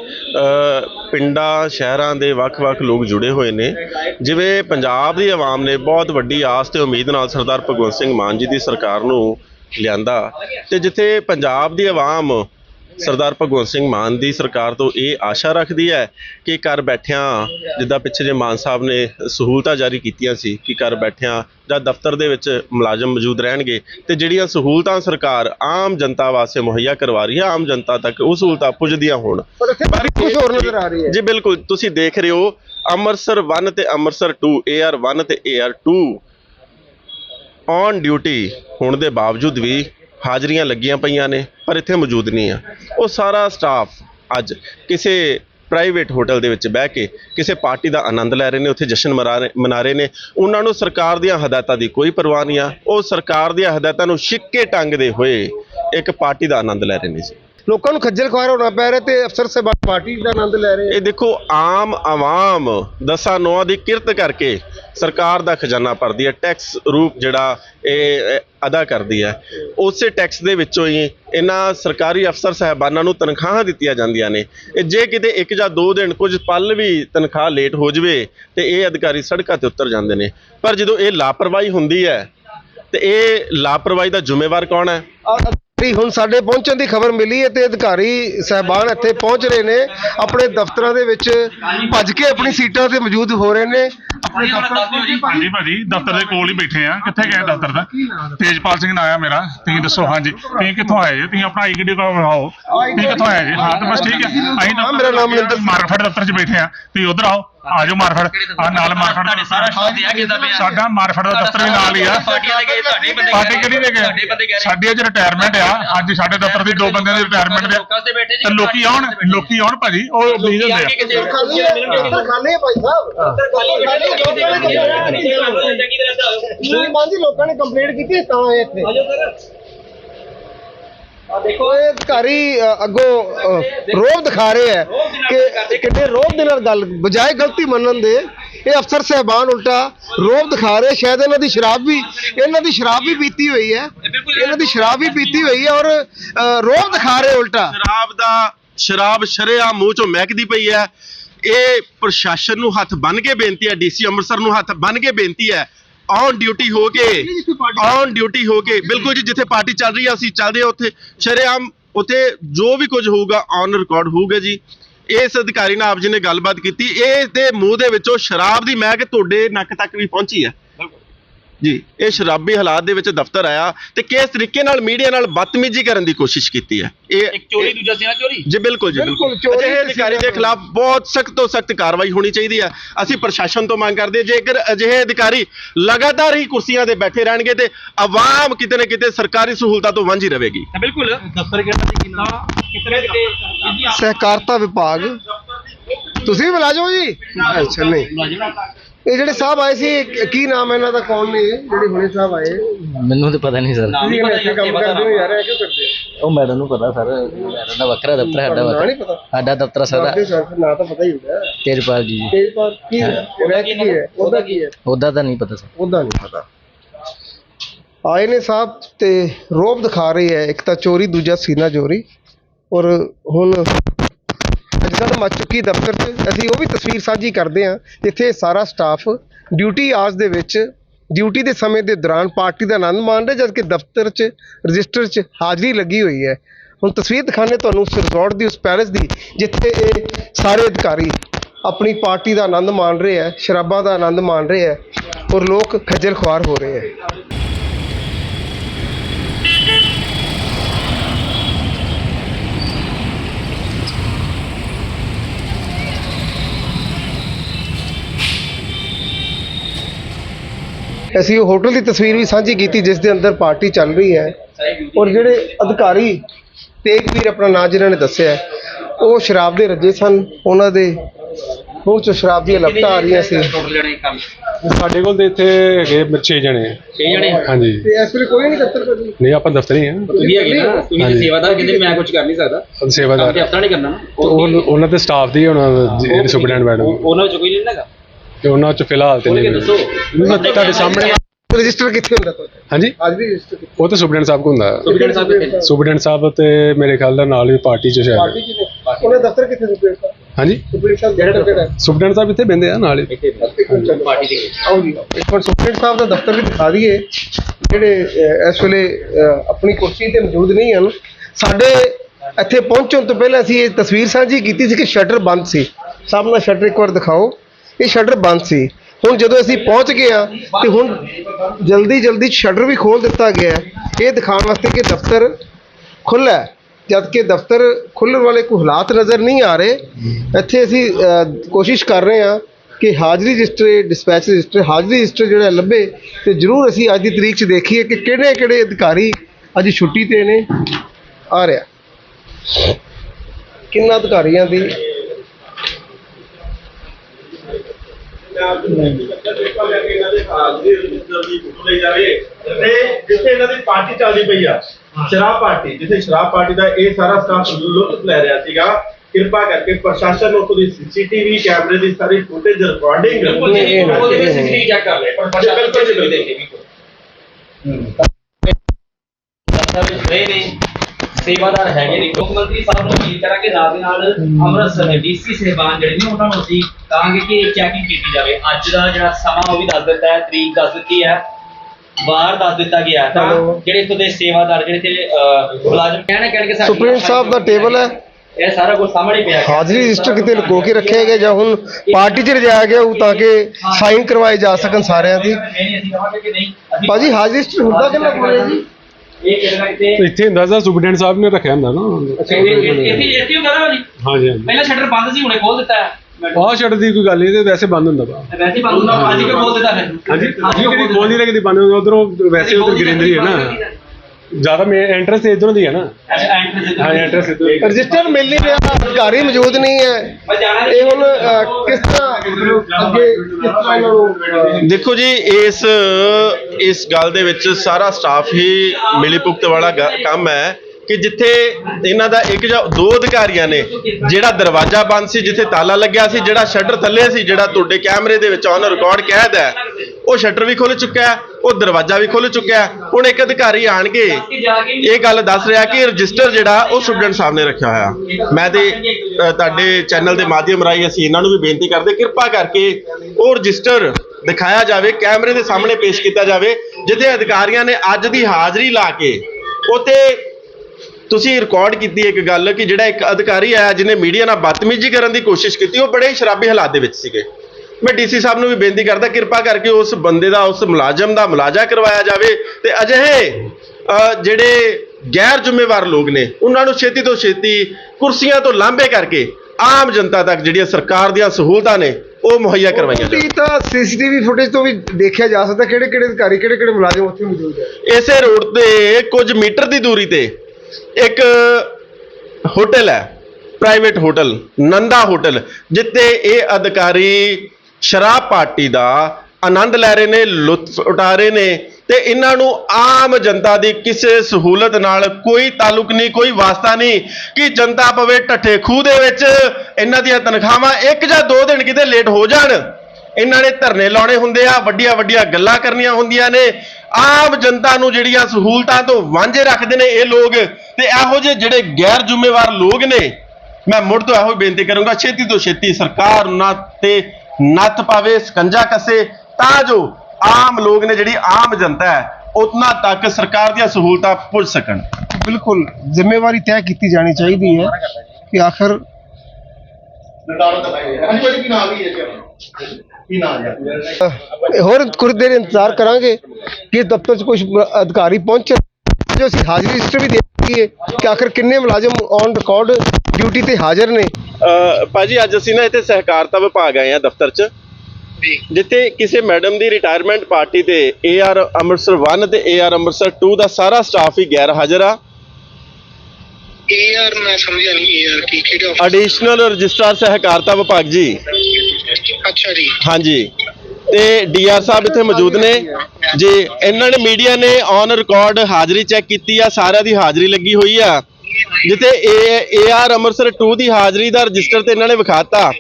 ਪਿੰਡਾਂ, ਸ਼ਹਿਰਾਂ ਦੇ ਵੱਖ-ਵੱਖ ਲੋਕ ਜੁੜੇ ਹੋਏ ਨੇ। ਜਿਵੇਂ ਪੰਜਾਬ ਦੀ ਆਵਾਮ ਨੇ ਬਹੁਤ ਵੱਡੀ ਆਸ ਤੇ ਉਮੀਦ ਨਾਲ ਸਰਦਾਰ ਭਗਵੰਤ ਸਿੰਘ ਮਾਨ ਜੀ ਦੀ ਸਰਕਾਰ ਨੂੰ ਲਿਆਂਦਾ ਤੇ ਜਿੱਥੇ ਪੰਜਾਬ ਦੀ ਆਵਾਮ ਸਰਦਾਰ ਭਗਵੰਤ ਸਿੰਘ ਮਾਨ ਦੀ ਸਰਕਾਰ ਤੋਂ ਇਹ ਆਸ਼ਾ ਰੱਖਦੀ ਹੈ ਕਿ ਘਰ ਬੈਠਿਆਂ ਜਿੱਦਾਂ ਪਿੱਛੇ ਜੇ ਮਾਨ ਸਾਹਿਬ ਨੇ ਸਹੂਲਤਾਂ ਜਾਰੀ ਕੀਤੀਆਂ ਸੀ ਕਿ ਘਰ ਬੈਠਿਆਂ ਜਾਂ ਦਫ਼ਤਰ ਦੇ ਵਿੱਚ ਮੁਲਾਜ਼ਮ ਮੌਜੂਦ ਰਹਿਣਗੇ ਤੇ ਜਿਹੜੀਆਂ ਸਹੂਲਤਾਂ ਸਰਕਾਰ ਆਮ ਜਨਤਾ ਵਾਸਤੇ ਮੁਹੱਈਆ ਕਰਵਾ ਰਹੀ ਹੈ ਆਮ ਜਨਤਾ ਤੱਕ ਉਹ ਸਹੂਲਤਾਂ ਪੁੱਜਦੀਆਂ ਹੋਣ। ਪਰ ਇੱਥੇ ਕੁਝ ਹੋਰ ਨਜ਼ਰ ਆ ਰਹੀ ਹੈ। ਜੀ ਬਿਲਕੁਲ। ਤੁਸੀਂ ਦੇਖ ਰਹੇ ਹੋ ਅੰਮ੍ਰਿਤਸਰ 1 ਤੇ ਅੰਮ੍ਰਿਤਸਰ 2 AR 1 ਤੇ AR 2 ਔਨ ਡਿਊਟੀ ਹੋਣ ਦੇ ਬਾਵਜੂਦ ਵੀ ਹਾਜ਼ਰੀਆਂ ਲੱਗੀਆਂ ਪਈਆਂ ਨੇ, ਪਰ ਇੱਥੇ ਮੌਜੂਦ ਨਹੀਂ ਆ। ਉਹ ਸਾਰਾ ਸਟਾਫ ਅੱਜ ਕਿਸੇ ਪ੍ਰਾਈਵੇਟ ਹੋਟਲ ਦੇ ਵਿੱਚ ਬਹਿ ਕੇ ਕਿਸੇ ਪਾਰਟੀ ਦਾ ਆਨੰਦ ਲੈ ਰਹੇ ਨੇ, ਉੱਥੇ ਜਸ਼ਨ ਮਨਾ ਰਹੇ ਮਨਾ ਰਹੇ ਨੇ। ਉਹਨਾਂ ਨੂੰ ਸਰਕਾਰ ਦੀਆਂ ਹਦਾਇਤਾਂ ਦੀ ਕੋਈ ਪਰਵਾਹ ਨਹੀਂ ਆ। ਉਹ ਸਰਕਾਰ ਦੀਆਂ ਹਦਾਇਤਾਂ ਨੂੰ ਛਿੱਕੇ ਟੰਗਦੇ ਹੋਏ ਇੱਕ ਪਾਰਟੀ ਦਾ ਆਨੰਦ ਲੈ ਰਹੇ ਨੇ ਜੀ। ਲੋਕਾਂ ਨੂੰ ਖੱਜਲ ਖੁਆਰ ਹੋਣਾ ਪੈ ਰਿਹਾ ਤੇ ਅਫਸਰ ਸਾਹਿਬਾਨ ਪਾਰਟੀ ਦਾ ਆਨੰਦ ਲੈ ਰਹੇ ਇਹ ਦੇਖੋ ਆਮ ਆਵਾਮ ਦਸਾਂ ਨੌਆਂ ਦੀ ਕਿਰਤ ਕਰਕੇ ਸਰਕਾਰ ਦਾ ਖਜ਼ਾਨਾ ਭਰਦੀ ਹੈ ਟੈਕਸ ਰੂਪ ਜਿਹੜਾ ਇਹ ਅਦਾ ਕਰਦੀ ਹੈ। ਉਸੇ ਟੈਕਸ ਦੇ ਵਿੱਚੋਂ ਹੀ ਇਹਨਾਂ ਸਰਕਾਰੀ ਅਫਸਰ ਸਹਿਬਾਨਾਂ ਨੂੰ ਤਨਖਾਹਾਂ ਦਿੱਤੀਆਂ ਜਾਂਦੀਆਂ ਨੇ। ਜੇ ਕਿਤੇ ਇੱਕ ਜਾਂ ਦੋ ਦਿਨ ਕੁਝ ਪਲ ਵੀ ਤਨਖਾਹ ਲੇਟ ਹੋ ਜਵੇ ਤੇ ਇਹ ਅਧਿਕਾਰੀ ਸੜਕਾਂ ਤੇ ਉਤਰ ਜਾਂਦੇ ਨੇ। ਪਰ ਜਦੋਂ ਇਹ ਲਾਪਰਵਾਹੀ ਹੁੰਦੀ ਹੈ ਤੇ ਇਹ ਲਾਪਰਵਾਹੀ ਦਾ ਜ਼ਿੰਮੇਵਾਰ ਕੌਣ ਹੈ? ਅਧਿਕਾਰੀ ਹੁਣ ਸਾਡੇ ਪਹੁੰਚਣ ਦੀ ਖਬਰ ਮਿਲੀ ਹੈ ਤੇ ਅਧਿਕਾਰੀ ਸਹਿਬਾਨ ਇੱਥੇ ਪਹੁੰਚ ਰਹੇ ਨੇ। ਆਪਣੇ ਦਫ਼ਤਰਾਂ ਦੇ ਵਿੱਚ ਭੱਜ ਕੇ ਆਪਣੀ ਸੀਟਾਂ ਤੇ ਮੌਜੂਦ ਹੋ ਰਹੇ ਨੇ। ਆਪਣੇ ਦਫ਼ਤਰ ਹਾਂਜੀ ਭਾਜੀ ਦਫ਼ਤਰ ਦੇ ਕੋਲ ਹੀ ਬੈਠੇ ਆ ਕਿੱਥੇ ਗਏ ਦਫ਼ਤਰ ਦਾ? ਤੇਜਪਾਲ ਸਿੰਘ ਨਾਂ ਆ ਮੇਰਾ। ਤੁਸੀਂ ਦੱਸੋ ਹਾਂਜੀ। ਤੁਸੀਂ ਕਿੱਥੋਂ ਆਏ ਜੀ? ਤੁਸੀਂ ਆਪਣਾ ਆਈ ਡੀ ਕਾਰਡ ਵਿਖਾਓ। ਤੁਸੀਂ ਕਿੱਥੋਂ ਆਏ ਜੀ? ਹਾਂ ਤਾਂ ਬਸ ਠੀਕ ਹੈ। ਅਸੀਂ ਮੇਰਾ ਨਾਮ ਮਨਿੰਦਰ। ਮਾਰਕਫੜ ਦਫ਼ਤਰ 'ਚ ਬੈਠੇ ਆ ਤੁਸੀਂ ਉਧਰ ਆਓ। ਆ ਜਾਓ ਮਾਰਕਫੜ ਆ ਨਾਲ ਸਾਰਾ ਕਿਦਾਂ ਪਿਆ ਸਾਡਾ ਮਾਰਕਫੜ ਦਾ ਦਫ਼ਤਰ ਵੀ ਨਾਲ ਹੀ ਆ ਪਾਰਟੀਆਂ ਦੇ ਗਏ ਤੁਹਾਡੇ ਬੰਦੇ ਪਾਰਟੀ ਕਿਹੜੀ ਦੇ ਤੁਹਾਡੇ ਗਏ ਸਾਡੀ ਅੱਜ ਰਿਟਾਇਰਮੈਂਟ ਆ ਅੱਜ ਸਾਡੇ ਦਫ਼ਤਰ ਦੇ ਦੋ ਬੰਦਿਆਂ ਦੀ ਰਿਟਾਇਰਮੈਂਟ ਦੇ ਲੋਕਾਂ ਤੇ ਲੋਕੀ ਆਉਣ ਲੋਕੀ ਆਉਣ ਭਾਜੀ ਉਹ ਉਮੀਦ ਹੁੰਦੇ ਆ ਖਾਲੀ ਹੈ ਭਾਈ ਸਾਹਿਬ ਲੋਕਾਂ ਨੇ ਕੰਪਲੇਂਟ ਕੀਤੀ ਤਾਂ ਇੱਥੇ ਦੇਖੋ ਇਹ ਅਧਿਕਾਰੀ ਅ, ਅੱਗੋਂ ਅ, ਰੋਬ ਦਿਖਾ ਰਹੇ ਹੈ ਕਿ ਕਿੰਨੇ ਰੋਬ ਦੇ ਨਾਲ ਗੱਲ ਬਜਾਏ ਗਲਤੀ ਮੰਨਣ ਦੇ ਇਹ ਅਫਸਰ ਸਹਿਬਾਨ ਉਲਟਾ ਰੋਬ ਦਿਖਾ ਰਹੇ ਸ਼ਾਇਦ ਇਹਨਾਂ ਦੀ ਸ਼ਰਾਬ ਵੀ ਇਹਨਾਂ ਦੀ ਸ਼ਰਾਬ ਵੀ ਪੀਤੀ ਹੋਈ ਹੈ। ਇਹਨਾਂ ਦੀ ਸ਼ਰਾਬ ਵੀ ਪੀਤੀ ਹੋਈ ਹੈ ਔਰ ਅ, ਰੋਬ ਦਿਖਾ ਰਹੇ ਉਲਟਾ। ਸ਼ਰਾਬ ਦਾ ਸ਼ਰਾਬ ਸ਼ਰੇਆਮ ਮੂੰਹ ਚੋਂ ਮਹਿਕਦੀ ਪਈ ਹੈ। ਇਹ ਪ੍ਰਸ਼ਾਸਨ ਨੂੰ ਹੱਥ ਬੰਨ ਕੇ ਬੇਨਤੀ ਹੈ ਡੀਸੀ ਅੰਮ੍ਰਿਤਸਰ ਨੂੰ ਹੱਥ ਬੰਨ ਕੇ ਬੇਨਤੀ ਹੈ ਔਨ ਡਿਊਟੀ ਹੋ ਕੇ ਔਨ ਡਿਊਟੀ ਹੋ ਕੇ ਬਿਲਕੁਲ ਜੀ ਜਿੱਥੇ ਪਾਰਟੀ ਚੱਲ ਰਹੀ ਹੈ ਅਸੀਂ ਚੱਲਦੇ ਹਾਂ ਉੱਥੇ। ਸ਼ਰੇਆਮ ਉੱਥੇ ਜੋ ਵੀ ਕੁਝ ਹੋਊਗਾ ਔਨ ਰਿਕਾਰਡ ਹੋਊਗਾ ਜੀ। ਇਸ ਅਧਿਕਾਰੀ ਨਾਲ ਆਪ ਜੀ ਨੇ ਗੱਲਬਾਤ ਕੀਤੀ। ਇਹ ਦੇ ਮੂੰਹ ਦੇ ਵਿੱਚੋਂ ਸ਼ਰਾਬ ਦੀ ਮਹਿਕ ਤੁਹਾਡੇ ਨੱਕ ਤੱਕ ਵੀ ਪਹੁੰਚੀ ਹੈ ਜੀ ਇਹ ਸ਼ਰਾਬੀ ਹਾਲਾਤ ਦੇ ਵਿੱਚ ਦਫ਼ਤਰ ਆਇਆ ਤੇ ਕਿਸ ਤਰੀਕੇ ਨਾਲ ਮੀਡੀਆ ਨਾਲ ਬਦਤਮੀਜ਼ੀ ਕਰਨ ਦੀ ਕੋਸ਼ਿਸ਼ ਕੀਤੀ ਹੈ? ਇਹ ਇੱਕ ਚੋਰੀ ਦੂਜਾ ਸੀਨਾ ਚੋਰੀ? ਜੀ ਬਿਲਕੁਲ ਜੀ ਬਿਲਕੁਲ, ਚੋਰੀ ਅਜਿਹੇ ਅਧਿਕਾਰੀ ਦੇ ਖਿਲਾਫ ਬਹੁਤ ਸਖਤ ਤੋਂ ਸਖਤ ਕਾਰਵਾਈ ਹੋਣੀ ਚਾਹੀਦੀ ਹੈ। ਅਸੀਂ ਪ੍ਰਸ਼ਾਸਨ ਤੋਂ ਮੰਗ ਕਰਦੇ ਹਾਂ, ਜੇਕਰ ਅਜਿਹੇ ਅਧਿਕਾਰੀ ਲਗਾਤਾਰ ਹੀ ਕੁਰਸੀਆਂ ਤੇ ਬੈਠੇ ਰਹਿਣਗੇ ਤੇ ਆਵਾਮ ਕਿਤੇ ਨਾ ਕਿਤੇ ਸਰਕਾਰੀ ਸਹੂਲਤਾਂ ਤੋਂ ਵਾਂਝੀ ਰਹੇਗੀ। ਬਿਲਕੁਲ। ਦਫ਼ਤਰ ਕਿਹੜਾ ਸੀ ਕਿੰਨਾ? ਕਿਤਨੇ ਕਿਤੇ ਸਹਿਕਾਰਤਾ ਵਿਭਾਗ। ਤੁਸੀਂ ਵੀ ਮੁਲਾਜ਼ਮ ਹੋ ਜੀ? ਅੱਛਾ ਨਹੀਂ। ਇਹ ਜਿਹੜੇ ਸਾਹਿਬ ਆਏ ਸੀ ਕੀ ਨਾਮ ਹੈ ਇਹਨਾਂ ਦਾ ਕੌਣ ਨੇ ਇਹ? ਜਿਹੜੇ ਹੁਣੇ ਸਾਹਿਬ ਆਏ? ਮੈਨੂੰ ਤਾਂ ਪਤਾ ਨਹੀਂ ਸਰ। ਤੁਸੀਂ ਇੱਥੇ ਕੰਮ ਕਰਦੇ ਹੋ ਯਾਰ ਇਹ ਕਿਉਂ ਕਰਦੇ ਹੋ? ਉਹ ਮੈਡਮ ਨੂੰ ਪਤਾ ਸਰ ਮੈਡਮ ਦਾ ਵੱਖਰਾ ਦਫ਼ਤਰ ਹੈ, ਸਾਡਾ ਨਾਂ ਵੱਖਰਾ। ਨਹੀਂ ਪਤਾ। ਸਾਡਾ ਦਫ਼ਤਰ ਸਰ ਆਪਦੇ ਸਰ ਨਾਂ ਤਾਂ ਪਤਾ ਹੀ ਹੁੰਦਾ। ਹੈ। ਤੇਜਪਾਲ ਜੀ। ਤੇਜਪਾਲ ਕੀ ਰਹਿ ਕੀ ਹੈ? ਉਹਦਾ ਕੀ ਹੈ? ਉਹਦਾ ਤਾਂ ਨਹੀਂ ਪਤਾ ਸਰ। ਉਹਦਾ ਨਹੀਂ ਪਤਾ। ਆਏ ਨੇ ਸਾਹਿਬ ਤੇ ਰੋਬ ਦਿਖਾ ਰਹੀ ਹੈ ਇੱਕ ਤਾਂ ਚੋਰੀ ਦੂਜਾ ਸੀਨਾ ਚੋਰੀ। ਔਰ ਹੁਣ ਅੱਜ ਮੱਚ ਚੁੱਕੀ ਦਫ਼ਤਰ 'ਚ, ਅਸੀਂ ਉਹ ਵੀ ਤਸਵੀਰ ਸਾਂਝੀ ਕਰਦੇ ਹਾਂ, ਜਿੱਥੇ ਸਾਰਾ ਸਟਾਫ ਡਿਊਟੀ ਆਸ ਦੇ ਵਿੱਚ ਡਿਊਟੀ ਦੇ ਸਮੇਂ ਦੇ ਦੌਰਾਨ ਪਾਰਟੀ ਦਾ ਆਨੰਦ ਮਾਣ ਰਿਹਾ, ਜਦਕਿ ਦਫ਼ਤਰ 'ਚ ਰਜਿਸਟਰ 'ਚ ਹਾਜ਼ਰੀ ਲੱਗੀ ਹੋਈ ਹੈ। ਹੁਣ ਤਸਵੀਰ ਦਿਖਾਣੇ ਤੁਹਾਨੂੰ ਉਸ ਦੀ, ਉਸ ਪੈਲੇਸ ਦੀ, ਜਿੱਥੇ ਇਹ ਸਾਰੇ ਅਧਿਕਾਰੀ ਆਪਣੀ ਪਾਰਟੀ ਦਾ ਆਨੰਦ ਮਾਣ ਰਹੇ ਹੈ, ਸ਼ਰਾਬਾਂ ਦਾ ਆਨੰਦ ਮਾਣ ਰਹੇ ਹੈ ਔਰ ਲੋਕ ਖੱਜਲ ਖੁਆਰ ਹੋ ਰਹੇ ਹੈ। ਅਸੀਂ ਉਹ ਹੋਟਲ ਦੀ ਤਸਵੀਰ ਵੀ ਸਾਂਝੀ ਕੀਤੀ ਜਿਸ ਦੇ ਅੰਦਰ ਪਾਰਟੀ ਚੱਲ ਰਹੀ ਹੈ। ਔਰ ਜਿਹੜੇ ਅਧਿਕਾਰੀ ਤੇਗਵੀਰ ਆਪਣਾ ਨਾਂ ਜਿਨ੍ਹਾਂ ਨੇ ਦੱਸਿਆ ਉਹ ਸ਼ਰਾਬ ਦੇ ਰੱਜੇ ਸਨ। ਉਹਨਾਂ ਦੇ ਮੂੰਹ ਚੋਂ ਸ਼ਰਾਬ ਦੀਆਂ ਲਪਟਾਂ ਆ ਰਹੀਆਂ ਸੀ। ਸਾਡੇ ਕੋਲ ਤੇ ਇੱਥੇ ਹੈਗੇ 6 ਜਣੇ 6 ਜਣੇ ਹਾਂਜੀ। ਤੇ ਇਸ ਵੇਲੇ ਕੋਈ ਨਹੀਂ ਦਫ਼ਤਰ ਭਾਜੀ? ਨਹੀਂ ਆਪਾਂ ਦਫ਼ਤਰੀ ਹਾਂ ਤੁਸੀਂ ਹੈਗੇ ਨਾ ਤੁਸੀਂ। ਸੇਵਾਦਾਰ ਕਹਿੰਦੇ ਮੈਂ ਕੁਝ ਕਰ ਨਹੀਂ ਸਕਦਾ। ਸੇਵਾਦਾਰ। ਹਫਤਾ ਨਹੀਂ ਕਰਨਾ ਨਾ। ਤੇ ਉਹ ਉਹਨਾਂ ਦੇ ਸਟਾਫ ਦੀ ਹੁਣ ਜਿਹੜੇ ਸੁਪਰਡੈਂਟ ਮੈਡਮ ਉਹਨਾਂ ਵਿੱਚ ਕੋਈ ਨਹੀਂ ਹੈਗਾ? ਤੇ ਉਹਨਾਂ ਚ ਫਿਲਹਾਲ ਤੇ ਨਹੀਂ ਦੱਸੋ। ਨਹੀਂ, ਤੁਹਾਡੇ ਸਾਹਮਣੇ ਰਜਿਸਟਰ ਕਿੱਥੇ ਹੁੰਦਾ ਤੁਹਾਡਾ? ਹਾਂਜੀ। ਅੱਜ ਵੀ ਰਜਿਸਟਰ ਉਹ ਤਾਂ ਸੁਪਰਡੈਂਟ ਸਾਹਿਬ ਕੋ ਹੁੰਦਾ। ਸੁਪਰਡੈਂਟ ਸਾਹਿਬ ਕਿੱਥੇ? ਸੁਪਰਡੈਂਟ ਸਾਹਿਬ ਤੇ ਮੇਰੇ ਖਿਆਲ ਦਾ ਨਾਲ ਵੀ ਪਾਰਟੀ ਚ ਪਾਰਟੀ ਸ਼ਾਇਦ ਉਹਨਾਂ ਦਫ਼ਤਰ ਕਿੱਥੇ ਸੁਪਰੀਮ ਸਾਹਿਬ? ਹਾਂਜੀ। ਸੁਪਰੀਮ ਸਾਹਿਬ ਜਿਹੜਾ ਕਿਹੜਾ ਹੈ? ਸੁਪਰਡੈਂਟ ਸਾਹਿਬ ਇੱਥੇ ਬੰਦੇ ਆ ਨਾਲ ਹੀ। ਪਾਰਟੀ ਦੇ ਆਓ ਜੀ। ਇੱਕ ਵਾਰ ਸੁਪਰੀਮ ਸਾਹਿਬ ਦਾ ਦਫ਼ਤਰ ਵੀ ਦਿਖਾ ਦਈਏ। ਜਿਹੜੇ ਇਸ ਵੇਲੇ ਆਪਣੀ ਕੁਰਸੀ ਤੇ ਮੌਜੂਦ ਨਹੀਂ ਹਨ। ਸਾਡੇ ਇੱਥੇ ਪਹੁੰਚਣ ਤੋਂ ਪਹਿਲਾਂ ਅਸੀਂ ਇਹ ਤਸਵੀਰ ਸਾਂਝੀ ਕੀਤੀ ਸੀ ਕਿ ਸ਼ਟਰ ਬੰਦ ਸੀ। ਨਾਲ ਸ਼ਟਰ ਇੱਕ ਵਾਰ ਦਿਖਾਓ। ਇਹ ਸ਼ਟਰ ਬੰਦ ਸੀ। ਹੁਣ ਜਦੋਂ ਅਸੀਂ ਪਹੁੰਚ ਗਏ ਆ ਤੇ ਹੁਣ ਜਲਦੀ ਜਲਦੀ ਸ਼ਟਰ ਵੀ ਖੋਲ ਦਿੱਤਾ ਗਿਆ ਇਹ ਦਿਖਾਉਣ ਵਾਸਤੇ ਕਿ ਦਫ਼ਤਰ ਖੁੱਲ੍ਹਾ ਹੈ। ਜਦ ਕਿ ਦਫ਼ਤਰ ਖੁੱਲ੍ਹਣ ਵਾਲੇ ਕੋਈ ਹਾਲਾਤ ਨਜ਼ਰ ਨਹੀਂ ਆ ਰਹੇ। ਇੱਥੇ ਅਸੀਂ ਅਹ, ਕੋਸ਼ਿਸ਼ ਕਰ ਰਹੇ ਹਾਂ ਕਿ ਹਾਜ਼ਰੀ ਰਜਿਸਟਰ ਡਿਸਪੈਚ ਰਜਿਸਟਰ ਹਾਜ਼ਰੀ ਰਜਿਸਟਰ ਜਿਹੜਾ ਲੱਭੇ ਤੇ ਜ਼ਰੂਰ ਅਸੀਂ ਅੱਜ ਦੀ ਤਰੀਕ 'ਚ ਦੇਖੀਏ ਕਿ ਕਿਹੜੇ ਕਿਹੜੇ ਅਧਿਕਾਰੀ ਅੱਜ ਛੁੱਟੀ ਤੇ ਨੇ ਆ ਰਿਹਾ। ਕਿੰਨਾ ਅਧਿਕਾਰੀਆਂ ਦੀ ਇਹਨਾਂ ਦੇ ਹਾਜ਼ਰੀ ਰਜਿਸਟਰ ਦੀ ਫੋਟੋ ਲਈ ਜਾਵੇ ਤੇ ਜਿੱਥੇ ਇਹਨਾਂ ਦੀ ਪਾਰਟੀ ਚੱਲਦੀ ਪਈ ਆ ਸ਼ਰਾਬ ਪਾਰਟੀ ਜਿੱਥੇ ਸ਼ਰਾਬ ਪਾਰਟੀ ਦਾ ਇਹ ਸਾਰਾ ਸਟਾਫ ਲੁੱਟ ਲੈ ਰਿਹਾ ਸੀਗਾ ਕਿਰਪਾ ਕਰਕੇ ਪ੍ਰਸ਼ਾਸਨ ਨੂੰ ਉਹਦੀ ਸੀਸੀਟੀਵੀ ਕੈਮਰੇ ਦੀ ਸਾਰੀ ਫੁਟੇਜ ਰਿਕਾਰਡਿੰਗ ਉਹਦੇ ਵਿੱਚ ਸੀਸੀਟੀਵੀ ਚੈੱਕ ਕਰ ਲੈ ਪਰ ਬਿਲਕੁਲ ਜੀ, ਕੋਈ। ਦੇਖੇ ਬਿਲਕੁਲ ਸਰਵਿਸ ਰਹੇ ਨੇ ਸੇਵਾਦਾਰ ਹੈਗੇ ਨੇ ਮੁੱਖ ਮੰਤਰੀ ਸਾਹਿਬ ਨੂੰ ਅਪੀਲ ਕਰਾਂਗੇ ਨਾਲ ਦੇ ਨਾਲ ਅੰਮ੍ਰਿਤਸਰ ਦੇ ਡੀਸੀ ਸਹਿਬਾਨ ਜਿਹੜੇ ਨੇ ਉਹਨਾਂ ਨੂੰ ਅਸੀਂ ਕਹਾਂਗੇ ਕਿ ਚੈਕਿੰਗ ਕੀਤੀ ਜਾਵੇ ਅੱਜ ਦਾ ਜਿਹੜਾ ਸਮਾਂ ਉਹ ਵੀ ਦੱਸ ਦਿੱਤਾ ਹੈ ਤਰੀਕ ਦੱਸ ਦਿੱਤੀ ਹੈ ਵਾਰ ਦੱਸ ਦਿੱਤਾ ਗਿਆ। ਤਾਂ। ਜਿਹੜੇ ਇੱਥੋਂ ਦੇ ਸੇਵਾਦਾਰ ਜਿਹੜੇ ਤੇ ਮੁਲਾਜ਼ਮ ਕਹਿਣਾ ਕਹਿਣਗੇ ਸਾਡੀ ਸੁਪਰੀਮ ਸਾਹਿਬ ਦਾ ਟੇਬਲ ਹੈ ਇਹ ਸਾਰਾ ਕੁਝ ਸਾਹਮਣੇ ਪਿਆ ਹੈ। ਹਾਜ਼ਰੀ ਰਜਿਸਟਰ ਕਿਤੇ ਲੁਕੋ ਕੇ ਰੱਖਿਆ ਗਿਆ ਜਾਂ ਹੁਣ ਪਾਰਟੀ 'ਚ ਰਜਾਇਆ ਗਿਆ ਉਹ ਤਾਂ ਕਿ ਸਾਈਨ ਕਰਵਾਏ ਜਾ ਸਕਣ ਸਾਰਿਆਂ ਦੀ ਕਿ ਭਾਜੀ ਹਾਜ਼ਰੀ ਰਜਿਸਟਰ ਹੁੰਦਾ ਕਿੰਨਾ ਕੋਲ ਹੈ ਜੀ ਇਹ ਕਿਤੇ ਨਾ ਕਿਤੇ ਇੱਥੇ ਹੁੰਦਾ ਸਰ ਸੁਪਰਡੈਂਟ ਸਾਹਿਬ ਨੇ ਰੱਖਿਆ ਹੁੰਦਾ ਨਾ। ਇੱਥੇ ਇੱਥੇ ਹੁੰਦਾ ਨਾ ਭਾਜੀ ਹਾਂਜੀ ਹਾਂਜੀ। ਪਹਿਲਾਂ ਸ਼ਟਰ ਬੰਦ ਸੀ ਹੁਣੇ ਖੋਲ ਦਿੱਤਾ ਹੈ। ਆਹ ਛੱਡ ਦੀ ਕੋਈ ਗੱਲ ਨਹੀਂ ਤੇ ਵੈਸੇ ਬੰਦ ਹੁੰਦਾ ਵਾ। ਵੈਸੇ ਹੀ ਬੰਦ ਹੁੰਦਾ ਅੱਜ ਕਿਉਂ ਖੋਲ ਦਿੱਤਾ ਫਿਰ। ਹਾਂਜੀ ਹਾਂਜੀ ਕਦੀ ਖੋਲ ਨਹੀਂ ਕਦੀ ਬੰਦ ਹੁੰਦਾ ਉਧਰੋਂ ਵੈਸੇ ਉਧਰ ਗ੍ਰੀਨਰੀ ਹੈ ਨਾ। ਜ਼ਿਆਦਾ ਮੇਨ ਐਂਟਰੈਂਸ ਇਧਰੋਂ ਦੀ ਹੈ ਨਾ। ਹਾਂ ਐਂਟਰੈਂਸ ਇਧਰ ਰਜਿਸਟਰ ਮਿਲ ਨਹੀਂ ਰਿਹਾ ਅਧਿਕਾਰੀ ਮੌਜੂਦ ਨਹੀਂ ਹੈ। ਮੈਂ ਇਹ ਹੁਣ ਅਹ, ਕਿਸ ਤਰ੍ਹਾਂ ਅੱਗੇ ਕਿਸ ਤਰ੍ਹਾਂ ਇਹਨਾਂ ਨੂੰ ਅਹ, ਦੇਖੋ ਜੀ ਇਸ ਇਸ ਗੱਲ ਦੇ ਵਿੱਚ ਸਾਰਾ ਸਟਾਫ ਹੀ ਮਿਲੀ ਭੁਗਤ ਵਾਲਾ ਗ- ਕੰਮ ਹੈ ਕਿ ਜਿੱਥੇ ਇਹਨਾਂ ਦਾ ਇੱਕ ਜਾਂ ਦੋ ਅਧਿਕਾਰੀਆਂ ਨੇ ਜਿਹੜਾ ਦਰਵਾਜ਼ਾ ਬੰਦ ਸੀ ਜਿੱਥੇ ਤਾਲਾ ਲੱਗਿਆ ਸੀ ਜਿਹੜਾ ਸ਼ਟਰ ਥੱਲੇ ਸੀ ਜਿਹੜਾ ਤੁਹਾਡੇ ਕੈਮਰੇ ਦੇ ਵਿੱਚ ਔਨ ਰਿਕਾਰਡ ਕੈਦ ਹੈ ਉਹ ਸ਼ਟਰ ਵੀ ਖੁੱਲ ਚੁੱਕਾ ਹੈ। ਉਹ ਦਰਵਾਜ਼ਾ ਵੀ ਖੁੱਲ ਚੁੱਕਿਆ। ਹੈ ਹੁਣ ਇੱਕ ਅਧਿਕਾਰੀ ਆਣ ਕੇ ਇਹ ਗੱਲ ਦੱਸ ਰਿਹਾ ਕਿ ਰਜਿਸਟਰ ਜਿਹੜਾ ਉਹ ਸਟੂਡੈਂਟ ਸਾਹਿਬ ਨੇ ਰੱਖਿਆ ਹੋਇਆ। ਮੈਂ ਤੇ ਅ, ਤੁਹਾਡੇ ਚੈਨਲ ਦੇ ਮਾਧਿਅਮ ਰਾਹੀਂ ਅਸੀਂ ਇਹਨਾਂ ਨੂੰ ਵੀ ਬੇਨਤੀ ਕਰਦੇ ਕਿਰਪਾ ਕਰਕੇ ਉਹ ਰਜਿਸਟਰ ਦਿਖਾਇਆ ਜਾਵੇ ਕੈਮਰੇ ਦੇ ਸਾਹਮਣੇ ਪੇਸ਼ ਕੀਤਾ ਜਾਵੇ ਜਿੱਥੇ ਅਧਿਕਾਰੀਆਂ ਨੇ ਅੱਜ ਦੀ ਹਾਜ਼ਰੀ ਲਾ ਕੇ ਉਤੇ ਤੁਸੀਂ ਰਿਕਾਰਡ ਕੀਤੀ ਇੱਕ ਗੱਲ ਕਿ ਜਿਹੜਾ ਇੱਕ ਅਧਿਕਾਰੀ ਆਇਆ ਜਿਹਨੇ ਮੀਡੀਆ ਨਾਲ ਬਦਤਮੀਜ਼ੀ ਕਰਨ ਦੀ ਕੋਸ਼ਿਸ਼ ਕੀਤੀ ਉਹ ਬੜੇ ਸ਼ਰਾਬੀ ਹਾਲਾਤ ਦੇ ਵਿੱਚ ਸੀਗੇ। ਮੈਂ ਡੀਸੀ ਸਾਹਿਬ ਨੂੰ ਵੀ ਬੇਨਤੀ ਕਰਦਾ ਕਿਰਪਾ ਕਰਕੇ ਉਸ ਬੰਦੇ ਦਾ ਉਸ ਮੁਲਾਜ਼ਮ ਦਾ ਮੁਲਾਜ਼ਾ ਕਰਵਾਇਆ ਜਾਵੇ ਤੇ ਅਜਿਹੇ ਜਿਹੜੇ ਗੈਰ ਜ਼ਿੰਮੇਵਾਰ ਲੋਕ ਨੇ ਉਹਨਾਂ ਨੂੰ ਛੇਤੀ ਤੋਂ ਛੇਤੀ ਕੁਰਸੀਆਂ ਤੋਂ ਲਾਂਭੇ ਕਰਕੇ ਆਮ ਜਨਤਾ ਤੱਕ ਜਿਹੜੀਆਂ ਸਰਕਾਰ ਦੀਆਂ ਸਹੂਲਤਾਂ ਨੇ ਉਹ ਮੁਹੱਈਆ ਕਰਵਾਈਆਂ ਜਾਣ। ਤਾਂ ਸੀਸੀਟੀਵੀ ਫੁਟੇਜ ਤੋਂ ਵੀ ਦੇਖਿਆ ਜਾ ਸਕਦਾ ਕਿਹੜੇ ਕਿਹੜੇ ਅਧਿਕਾਰੀ ਕਿਹੜੇ ਕਿਹੜੇ ਮੁਲਾਜ਼ਮ ਉੱਥੇ ਮੌਜੂਦ ਹੈ? ਇਸੇ ਰੋਡ ਤੇ ਕੁਝ ਮੀਟਰ ਦੀ ਦੂਰੀ ਤੇ ਇੱਕ ਹੋਟਲ ਹੈ ਪ੍ਰਾਈਵੇਟ ਹੋਟਲ ਨੰਦਾ ਹੋਟਲ ਜਿੱਥੇ ਇਹ ਅਧਿਕਾਰੀ ਸ਼ਰਾਬ ਪਾਰਟੀ ਦਾ ਆਨੰਦ ਲੈ ਰਹੇ ਨੇ, ਲੁਤਫ ਉਠਾ ਰਹੇ ਨੇ ਤੇ ਇਹਨਾਂ ਨੂੰ ਆਮ ਜਨਤਾ ਦੀ ਕਿਸੇ ਸਹੂਲਤ ਨਾਲ ਕੋਈ ਤਾਲੁਕ ਨਹੀਂ, ਕੋਈ ਵਾਸਤਾ ਨਹੀਂ ਕਿ ਜਨਤਾ ਪਵੇ ਢੱਠੇ ਖੂਹ ਦੇ ਵਿੱਚ, ਇਹਨਾਂ ਦੀਆਂ ਤਨਖਾਹਾਂ ਇੱਕ ਜਾਂ ਦੋ ਦਿਨ ਕਿਤੇ ਲੇਟ ਹੋ ਜਾਣ। ਇਹਨਾਂ ਨੇ ਧਰਨੇ ਲਾਉਣੇ ਹੁੰਦੇ ਆ ਵੱਡੀਆਂ ਵੱਡੀਆਂ ਗੱਲਾਂ ਕਰਨੀਆਂ ਹੁੰਦੀਆਂ ਨੇ। ਆਮ ਜਨਤਾ ਨੂੰ ਜਿਹੜੀਆਂ ਸਹੂਲਤਾਂ ਤੋਂ ਵਾਂਝੇ ਰੱਖਦੇ ਨੇ ਇਹ ਲੋਕ ਤੇ ਇਹੋ ਜਿਹੇ ਜਿਹੜੇ ਗੈਰ ਜ਼ਿੰਮੇਵਾਰ ਲੋਕ ਨੇ, ਮੈਂ ਮੁੜ ਤੋਂ ਇਹੋ ਹੀ ਬੇਨਤੀ ਕਰੂੰਗਾ, ਛੇਤੀ ਤੋਂ ਛੇਤੀ ਸਰਕਾਰ ਉਹਨਾਂ ਤੇ ਨੱਥ ਪਾਵੇ ਸਕੰਜਾ ਕੱਸੇ ਤਾਂ ਜੋ ਆਮ ਲੋਕ ਨੇ ਜਿਹੜੀ ਆਮ ਜਨਤਾ ਹੈ ਉਤਨਾ ਤੱਕ ਸਰਕਾਰ ਦੀਆਂ ਸਹੂਲਤਾਂ ਪੁੱਜ ਸਕਣ। ਬਿਲਕੁਲ ਜ਼ਿੰਮੇਵਾਰੀ ਤੈਅ ਕੀਤੀ ਜਾਣੀ ਚਾਹੀਦੀ ਹੈ ਕਿ ਆਖਰ ਹੋਰ ਕੁਝ ਦੇਰ ਇੰਤਜ਼ਾਰ ਕਰਾਂਗੇ ਕਿ ਦਫ਼ਤਰ 'ਚ ਕੁਝ ਅਧਿਕਾਰੀ ਪਹੁੰਚੇ ਜੋ ਅਸੀਂ ਹਾਜ਼ਰੀ ਰਜਿਸਟਰ ਵੀ ਦੇਖੀਏ ਕਿ ਆਖਰ ਕਿੰਨੇ ਮੁਲਾਜ਼ਮ ਔਨ ਰਿਕਾਰਡ ਡਿਊਟੀ ਤੇ ਹਾਜ਼ਰ ਨੇ। ਭਾਜੀ ਅੱਜ ਅਸੀਂ ਨਾ ਇੱਥੇ ਸਹਿਕਾਰਤਾ ਵਿਭਾਗ ਆਏ ਆ ਦਫ਼ਤਰ 'ਚ। ਜਿੱਥੇ ਕਿਸੇ ਮੈਡਮ ਦੀ ਰਿਟਾਇਰਮੈਂਟ ਪਾਰਟੀ ਤੇ ਏਆਰ ਅੰਮ੍ਰਿਤਸਰ 1 ਤੇ ਏਆਰ ਅੰਮ੍ਰਿਤਸਰ 2 ਦਾ ਸਾਰਾ ਸਟਾਫ ਹੀ ਗੈਰ ਹਾਜ਼ਰ ਆ। ਏਆਰ ਮੈਂ ਸਮਝਿਆ ਨਹੀਂ ਏਆਰ ਕੀ ਕਿਹੜਾ ਐਡੀਸ਼ਨਲ ਰਜਿਸਟਰਾਰ ਸਹਿਕਾਰਤਾ ਵਿਭਾਗ ਜੀ। ਅੱਛਾ ਜੀ। ਹਾਂਜੀ। ਤੇ ਡੀਆਰ ਸਾਹਿਬ ਇੱਥੇ ਮੌਜੂਦ ਨੇ। ਜੀ ਇਹਨਾਂ ਨੇ ਮੀਡੀਆ ਨੇ ਔਨ ਰਿਕਾਰਡ ਹਾਜ਼ਰੀ ਚੈੱਕ ਕੀਤੀ ਆ ਸਾਰਿਆਂ ਦੀ ਹਾਜ਼ਰੀ ਲੱਗੀ ਹੋਈ ਆ। ਜਿੱਥੇ ਏਆਰ ਅੰਮ੍ਰਿਤਸਰ 2 ਦੀ ਹਾਜ਼ਰੀ ਦਾ ਰਜਿਸਟਰ ਤੇ ਇਹਨਾਂ ਨੇ ਵਿਖਾਤਾ।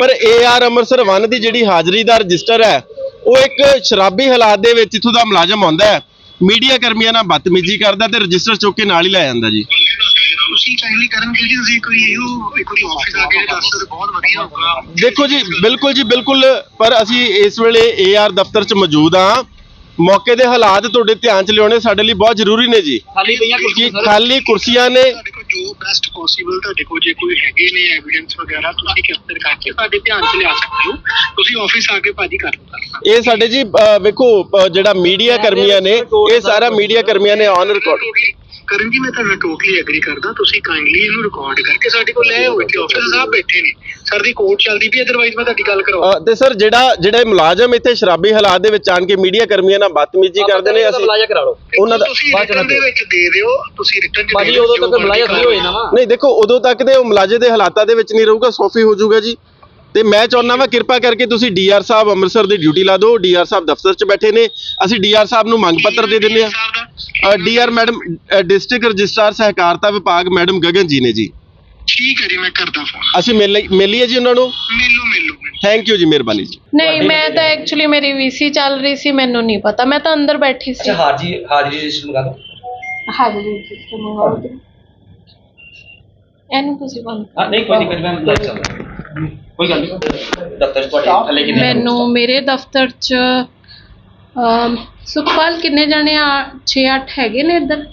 ਪਰ ਏਆਰ ਅੰਮ੍ਰਿਤਸਰ 1 ਦੀ ਜਿਹੜੀ ਹਾਜ਼ਰੀ ਦਾ ਰਜਿਸਟਰ ਹੈ ਉਹ ਇੱਕ ਸ਼ਰਾਬੀ ਹਾਲਾਤ ਦੇ ਵਿੱਚ ਇੱਥੋਂ ਦਾ ਮੁਲਾਜ਼ਮ ਆਉਂਦਾ ਹੈ। ਮੀਡੀਆ ਕਰਮੀਆਂ ਨਾਲ ਬਦਤਮੀਜ਼ੀ ਕਰਦਾ ਤੇ ਰਜਿਸਟਰ ਚੁੱਕ ਕੇ ਨਾਲ ਹੀ ਲੈ ਜਾਂਦਾ ਜੀ। ਦੇਖੋ ਜੀ ਬਿਲਕੁਲ ਜੀ ਬਿਲਕੁਲ। ਪਰ ਅਸੀਂ ਇਸ ਵੇਲੇ ਏਆਰ ਦਫ਼ਤਰ 'ਚ ਮੌਜੂਦ ਆ ਮੌਕੇ ਦੇ ਹਾਲਾਤ ਤੁਹਾਡੇ ਧਿਆਨ 'ਚ ਲਿਆਉਣੇ ਸਾਡੇ ਲਈ ਬਹੁਤ ਜ਼ਰੂਰੀ ਨੇ ਜੀ। ਖਾਲੀ ਪਈਆਂ ਕਿ ਕੁਰਸੀਆਂ ਸਰ? ਖਾਲੀ ਕੁਰਸੀਆਂ ਨੇ। ਤੁਹਾਡੇ ਕੋਲ ਜੋ ਬੈਸਟ ਪੋਸੀਬਲ ਤੁਹਾਡੇ ਕੋਲ ਜੇ ਕੋਈ ਹੈਗੇ ਨੇ ਐਵੀਡੈਂਸ ਵਗੈਰਾ ਤੁਸੀਂ ਕੈਪਚਰ ਕਰਕੇ ਸਾਡੇ ਧਿਆਨ 'ਚ ਲਿਆ ਸਕਦੇ ਹੋ? ਤੁਸੀਂ ਆਫਿਸ ਆ ਕੇ ਭਾਜੀ ਕਰ ਲਓ ਇਹ ਸਾਡੇ ਜੀ ਅਹ, ਵੇਖੋ ਅਹ, ਜਿਹੜਾ ਮੀਡੀਆ ਕਰਮੀਆਂ ਨੇ ਇਹ ਸਾਰਾ ਮੀਡੀਆ ਕਰਮੀਆਂ ਨੇ ਔਨ ਰਿਕਾਰਡ ਕਰਨ ਜੀ ਮੈਂ ਤੁਹਾਨੂੰ ਟੋਟਲੀ ਐਗਰੀ ਕਰਦਾ। ਤੁਸੀਂ ਕਾਈਂਡਲੀ ਇਹਨੂੰ ਰਿਕਾਰਡ ਕਰਕੇ ਸਾਡੇ ਕੋਲ ਲੈ ਆਓ। ਇੱਥੇ ਆਫਿਸ ਸਾਹਿਬ ਬੈਠੇ ਨੇ। ਸਰ ਦੀ ਕੋਰਟ ਚੱਲਦੀ ਵੀ ਅਦਰਵਾਈਜ਼ ਮੈਂ ਤੁਹਾਡੀ ਗੱਲ ਅਹ, ਤੇ ਸਰ ਜਿਹੜਾ ਜਿਹੜੇ ਮੁਲਾਜ਼ਮ ਇੱਥੇ ਸ਼ਰਾਬੀ ਹਾਲਾਤ ਦੇ ਵਿੱਚ ਆਣ ਕੇ ਮੀਡੀਆ ਕਰਮੀਆਂ ਨਾਲ ਬਦਤਮੀਜ਼ੀ ਕਰਦੇ ਨੇ ਅਸੀਂ ਮਲਾਜਾ ਕਰਾ ਲਓ। ਉਹਨਾਂ ਦਾ ਤੁਸੀਂ ਰਿਟਰਨ ਦੇ ਵਿੱਚ ਦੇ ਦਿਓ ਤੁਸੀਂ ਰਿਟਰਨ ਚ ਭਾਜੀ ਉਦੋਂ ਤੱਕ ਮਲਾਜਾ ਬਣਦੀ ਫ੍ਰੀ ਹੋ ਜਾਣਾ। ਵਾ ਨਹੀਂ ਦੇਖੋ ਉਦੋਂ ਤੱਕ ਦੇ ਉਹ ਮੁਲਾਜ਼ੇ ਦੇ ਹਾਲਾਤਾਂ ਦੇ ਵਿੱਚ ਨਹੀਂ ਰਹੂਗਾ ਸੌਫੀ ਹੋ ਜਾਊਗਾ ਜੀ। ਤੇ ਮੈਂ ਚਾਹੁੰਦਾ ਵਾਂ ਕਿਰਪਾ ਕਰਕੇ ਤੁਸੀਂ ਡੀਆਰ ਸਾਹਿਬ ਅੰਮ੍ਰਿਤਸਰ ਦੀ ਡਿਊਟੀ ਲਾ ਦਿਓ। ਡੀਆਰ ਸਾਹਿਬ ਦਫ਼ਤਰ 'ਚ ਬੈਠੇ ਨੇ। ਅਸੀਂ ਡੀਆਰ ਸਾਹਿਬ ਨੂੰ ਮੰਗ ਪੱਤਰ ਦੇ ਦਿੰਦੇ ਆ ਡੀਆਰ ਮੈਡਮ ਡਿਸਟ੍ਰਿਕਟ ਰਜਿਸਟਰਾਰ ਸਹਿਕਾਰਤਾ ਵਿਭਾਗ ਮੈਡਮ ਗਗਨ ਜੀ ਨੇ ਜੀ। ਠੀਕ ਹੈ ਜੀ ਮੈਂ ਕਰਦਾ ਫੋਨ। ਅਸੀਂ ਮਿਲ ਮਿਲੀਏ ਜੀ ਉਹਨਾਂ ਨੂੰ? ਮਿਲੋ ਮਿਲੋ। ਥੈਂਕ ਯੂ ਜੀ ਮਿਹਰਬਾਨੀ ਜੀ। ਨਹੀਂ ਮੈਂ ਤਾਂ ਐਕਚੁਅਲੀ ਮੇਰੀ ਵੀਸੀ ਚੱਲ ਰਹੀ ਸੀ ਮੈਨੂੰ ਨਹੀਂ ਪਤਾ। ਮੈਂ ਤਾਂ ਅੰਦਰ ਬੈਠੀ ਸੀ। ਅੱਛਾ ਹਾਜੀ ਹਾਜ਼ਰੀ ਰਜਿਸਟਰ ਮੰਗਾ ਦਿਓ। ਹਾਜ਼ਰੀ ਸਿਸਟਮ ਮੰਗਾਓ ਜੀ ਇਹਨੂੰ ਤੁਸੀਂ ਬੰਦ ਹਾਂ ਨਹੀਂ ਕੋਈ ਦਿੱਕਤ ਮੈਂ ਲਾਈਵ ਚੱਲ ਰਿਹਾ ਕੋਈ ਗੱਲ ਨਹੀਂ। ਦਫ਼ਤਰ 'ਚ ਤੁਹਾਡੇ ਥੱਲੇ ਕਿੰਨੇ ਮੈਨੂੰ ਮੇਰੇ ਦਫ਼ਤਰ 'ਚ ਅਮ, ਸੁਖਪਾਲ ਕਿੰਨੇ ਜਾਣੇ ਆ? 6-8 ਹੈਗੇ ਨੇ ਇੱਧਰ।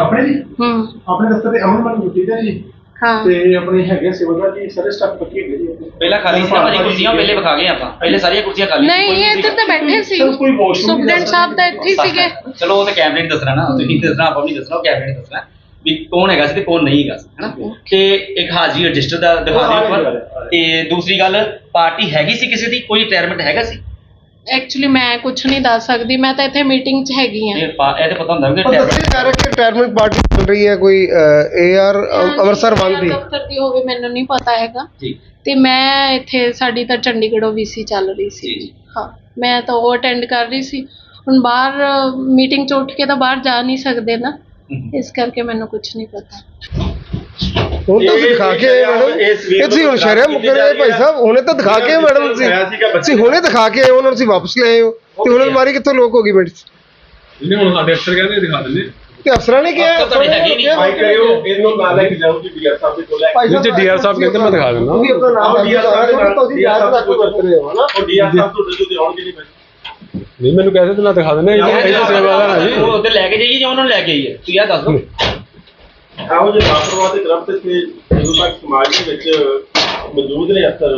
ਆਪਣੇ ਜੀ? ਹੂੰ। ਆਪਣੇ ਦਫ਼ਤਰ ਤੇ ਅਮਨ ਮਨ ਡਿਊਟੀ ਤੇ ਜੀ? ਹਾਂ। ਤੇ ਆਪਣੇ ਹੈਗੇ ਸਿਵਲ ਜੀ ਸਾਰੇ ਸਟਾਫ ਇਕੱਠੇ ਹੈਗੇ ਜੀ ਪਹਿਲਾਂ ਖਾਲੀ ਸੀ ਨਾ ਭਾਜੀ ਕੁਰਸੀਆਂ ਪਹਿਲੇ ਵਿਖਾ ਗਏ ਆਪਾਂ। ਪਹਿਲੇ ਸਾਰੀਆਂ ਕੁਰਸੀਆਂ ਖਾਲੀ ਸੀ, ਕੋਈ ਨਹੀਂ ਇੱਧਰ ਤਾਂ ਬੈਠੇ ਸੀ। ਸਰ, ਕੋਈ washroom ਵੀ ਸਾਹਿਬ ਤਾਂ ਇੱਥੇ ਹੀ ਸੀਗੇ। ਚਲੋ ਉਹ ਤਾਂ ਕੈਮਰੇ ਨੇ ਦੱਸਣਾ ਨਾ ਤੁਸੀਂ ਦੱਸਣਾ ਆਪਾਂ ਵੀ ਨਹੀਂ ਦੱਸਣਾ ਉਹ ਕੈਮਰੇ ਨੇ ਦੱਸਣਾ। ਵੀ ਕੌਣ ਹੈਗਾ ਸੀ ਤੇ ਕੌਣ ਨਹੀਂ ਹੈਗਾ ਸੀ ਹੈਨਾ? ਤੇ ਇੱਕ ਹਾਜ਼ਰੀ ਰਜਿਸਟਰ ਦਾ ਦਿਖਾ ਦਿਓ ਇੱਕ ਵਾਰ ਤੇ ਦੂਸਰੀ ਗੱਲ ਪਾਰਟੀ ਹੈਗੀ ਸੀ ਕਿਸੇ ਦੀ? ਕੋਈ ਰਿਟਾਇਰਮੈਂਟ ਹੈਗਾ ਸੀ? ਐਕਚੁਅਲੀ ਮੈਂ ਕੁਝ ਨਹੀਂ ਦੱਸ ਸਕਦੀ ਮੈਂ ਤਾਂ ਇੱਥੇ ਮੀਟਿੰਗ 'ਚ ਹੈਗੀ ਆ ਇਹ ਪਾ- ਇਹ ਤਾਂ ਪਤਾ ਹੁੰਦਾ ਵੀ ਜਾ ਰਿਹਾ ਕਿ ਰਿਟਾਇਰਮੈਂਟ ਪਾਰਟੀ ਚੱਲ ਰਹੀ ਹੈ ਕੋਈ ਏਆਰ ਅੰਮ੍ਰਿਤਸਰ ਬੰਦ ਦੀ। ਦਫ਼ਤਰ ਦੀ ਹੋਵੇ ਮੈਨੂੰ ਨਹੀਂ ਪਤਾ ਹੈਗਾ। ਜੀ। ਤੇ ਮੈਂ ਇੱਥੇ ਸਾਡੀ ਤਾਂ ਚੰਡੀਗੜ੍ਹੋਂ ਵੀਸੀ ਚੱਲ ਰਹੀ ਸੀ। ਜੀ। ਹਾਂ ਮੈਂ ਤਾਂ ਉਹ ਅਟੈਂਡ ਕਰ ਰਹੀ ਸੀ। ਹੁਣ ਬਾਹਰ ਮੀਟਿੰਗ ਚ ਉੱਠ ਕੇ ਤਾਂ ਬਾਹਰ ਜਾ ਨਹੀਂ ਸਕਦੇ ਨਾ। ਇਸ ਕਰਕੇ ਮੈਨੂੰ ਕੁਝ ਨਹੀਂ ਪਤਾ। ਹੁਣ ਤਾਂ ਤੁਸੀਂ ਦਿਖਾ ਕੇ ਆਏ ਮੈਡਮ ਇਹ ਤੁਸੀਂ ਹੁਣ ਸ਼ਰਿਆ ਮੁੱਕਰ ਰਹੇ ਭਾਈ ਸਾਹਿਬ ਹੁਣੇ ਤਾਂ ਦਿਖਾ ਕੇ ਆਏ ਮੈਡਮ ਤੁਸੀਂ ਤੁਸੀਂ। ਹੁਣੇ ਦਿਖਾ ਕੇ ਆਏ ਹੋ, ਉਹਨਾਂ ਨੂੰ ਤੁਸੀਂ ਵਾਪਸ ਲੈ ਆਏ ਹੋ। ਤੇ ਹੁਣ ਅਲਮਾਰੀ ਕਿੱਥੋਂ ਲੋਕ ਹੋ ਗਈ ਮਿੰਟ 'ਚ? ਜਿਹਨੇ ਹੁਣ ਸਾਡੇ ਅਫਸਰ ਕਹਿੰਦੇ ਦਿਖਾ ਦਿੰਦੇ ਤੇ ਅਫਸਰਾਂ ਨੇ ਕਿਹਾ ਅਫਸਰ ਤੁਹਾਡੇ ਹੈਗੇ ਨਹੀਂ। ਮਾਈਕ ਕਰਿਓ ਇਹਨੂੰ ਨਾਲ ਲੈ ਕੇ ਜਾਓ ਜੀ ਡੀਆਰ ਸਾਹਿਬ ਦੇ ਕੋਲ ਲੈ ਕੇ। ਭਾਈ ਸਾਹਿਬ ਜੇ ਡੀਆਰ ਸਾਹਿਬ ਕਹਿੰਦੇ ਮੈਂ ਦਿਖਾ ਦਿੰਦਾ। ਤੁਸੀਂ ਆਪਣਾ ਨਾਮ ਆਓ ਡੀਆਰ ਸਾਹਿਬ ਦੇ ਨਾਲ ਤੁਸੀਂ ਯਾਦ ਰੱਖ ਕੇ ਵਰਤ ਰਹੇ ਹੋ ਹਨਾ? ਉਹ ਡੀਆਰ ਸਾਹਿਬ ਤੁਹਾਡੇ ਜੁਦੇ ਆਉਣਗੇ ਨਹੀਂ ਭਾਈ। ਨਹੀਂ ਮੈਨੂੰ ਕਹਿੰਦੇ ਤੇ ਮੈਂ ਦਿਖਾ ਦਿੰਦਾ ਇਹ ਇਹ ਤਾਂ ਸੇਵਾਦਾਰ ਆ ਜੀ। ਉਹ ਉੱਧਰ ਲੈ ਕੇ ਜਾਈਏ ਜਾਂ ਉਹਨਾਂ ਨੂੰ ਲੈ ਕੇ ਆਈਏ? ਤੁਸੀਂ ਇਹ ਦੱਸ ਦਿਓ ਆਓ ਜੇ ਲਾਪਰਵਾਹ ਤੇ ਕਰਪਟ ਤੇ ਜਦੋਂ ਤੱਕ ਸਮਾਜ ਦੇ ਵਿੱਚ ਮੌਜੂਦ ਨੇ ਅਸਰ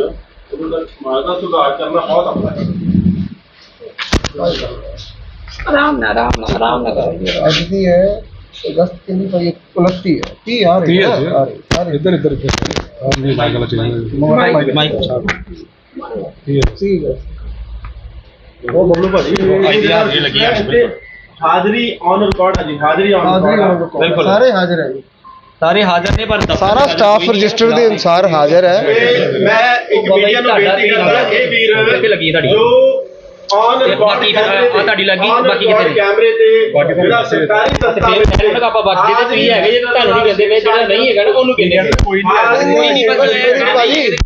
ਉਦੋਂ ਤੱਕ ਸਮਾਜ ਦਾ ਸੁਧਾਰ ਕਰਨਾ ਬਹੁਤ ਔਖਾ ਹੈ। ਅੱਜ ਦੀ ਹੈ ਅਗਸਤ ਕਿੰਨੀ ਪਈ 29 ਹੈ। 30 ਆ ਰਹੀ ਤੀਹ ਹੈ ਹੈ ਜੀ। ਆ ਰਹੀ ਆ ਰਹੀ ਇੱਧਰ ਇੱਧਰ ਇੱਧਰ। ਆਹ ਮੇਰੀ ਸਾਈਕਲ ਚਾਹੀਦੀ ਮਾਈਕ ਮਾਈਕ। ਠੀਕ ਹੈ। ਠੀਕ ਹੈ ਉਹ ਬਬਲੂ ਭਾਜੀ ਹਾਜ਼ਰੀ ਲੱਗੀ ਹੈ ਹਾਜ਼ਰੀ ਔਨ ਰਿਕਾਰਡ ਹੈ ਜੀ ਹਾਜ਼ਰੀ ਔਨ ਹਾਜ਼ਰੀ ਰਿਕਾਰਡ ਹੋਣ ਬਿਲਕੁਲ। ਸਾਰੇ ਹਾਜ਼ਰ ਹੈ ਜੀ। ਸਾਰੇ ਹਾਜ਼ਰ ਨੇ ਪਰ ਸਾਰਾ ਸਟਾਫ ਰਜਿਸਟਰ ਦੇ ਅਨੁਸਾਰ ਹਾਜ਼ਰ ਹੈ। ਮੈਂ ਇੱਕ ਮੀਡੀਆ ਨੂੰ ਬੇਨਤੀ ਕਰਦਾ ਇਹ ਵੀਰ ਲੱਗੀ ਹੈ ਤੁਹਾਡੀ? ਜੋ ਔਨ ਤੇ ਰਿਕਾਰਡ ਬਾਕੀ ਫਿਰ, ਆਹ ਤੁਹਾਡੀ ਲੱਗੀ, ਬਾਕੀ ਕਿੱਥੇ? ਨੇ? ਕੈਮਰੇ ਤੇ ਜਿਹੜਾ ਸਰਕਾਰੀ ਤੇ ਫਿਰ ਫਿਰ ਉਹਨਾਂ ਆਪਾਂ ਬਾਕੀ ਦੇ ਤੁਸੀਂ ਹੈਗੇ ਜੇ ਤੁਹਾਨੂੰ ਨਹੀਂ ਕਹਿੰਦੇ ਪਏ ਜਿਹੜਾ ਨਹੀਂ ਹੈਗਾ ਨਾ ਉਹਨੂੰ ਕਹਿੰਦੇ ਆ ਕੋਈ ਕੋਈ ਨਹੀਂ ਬਸ ਇਹ- ਭਾਜੀ।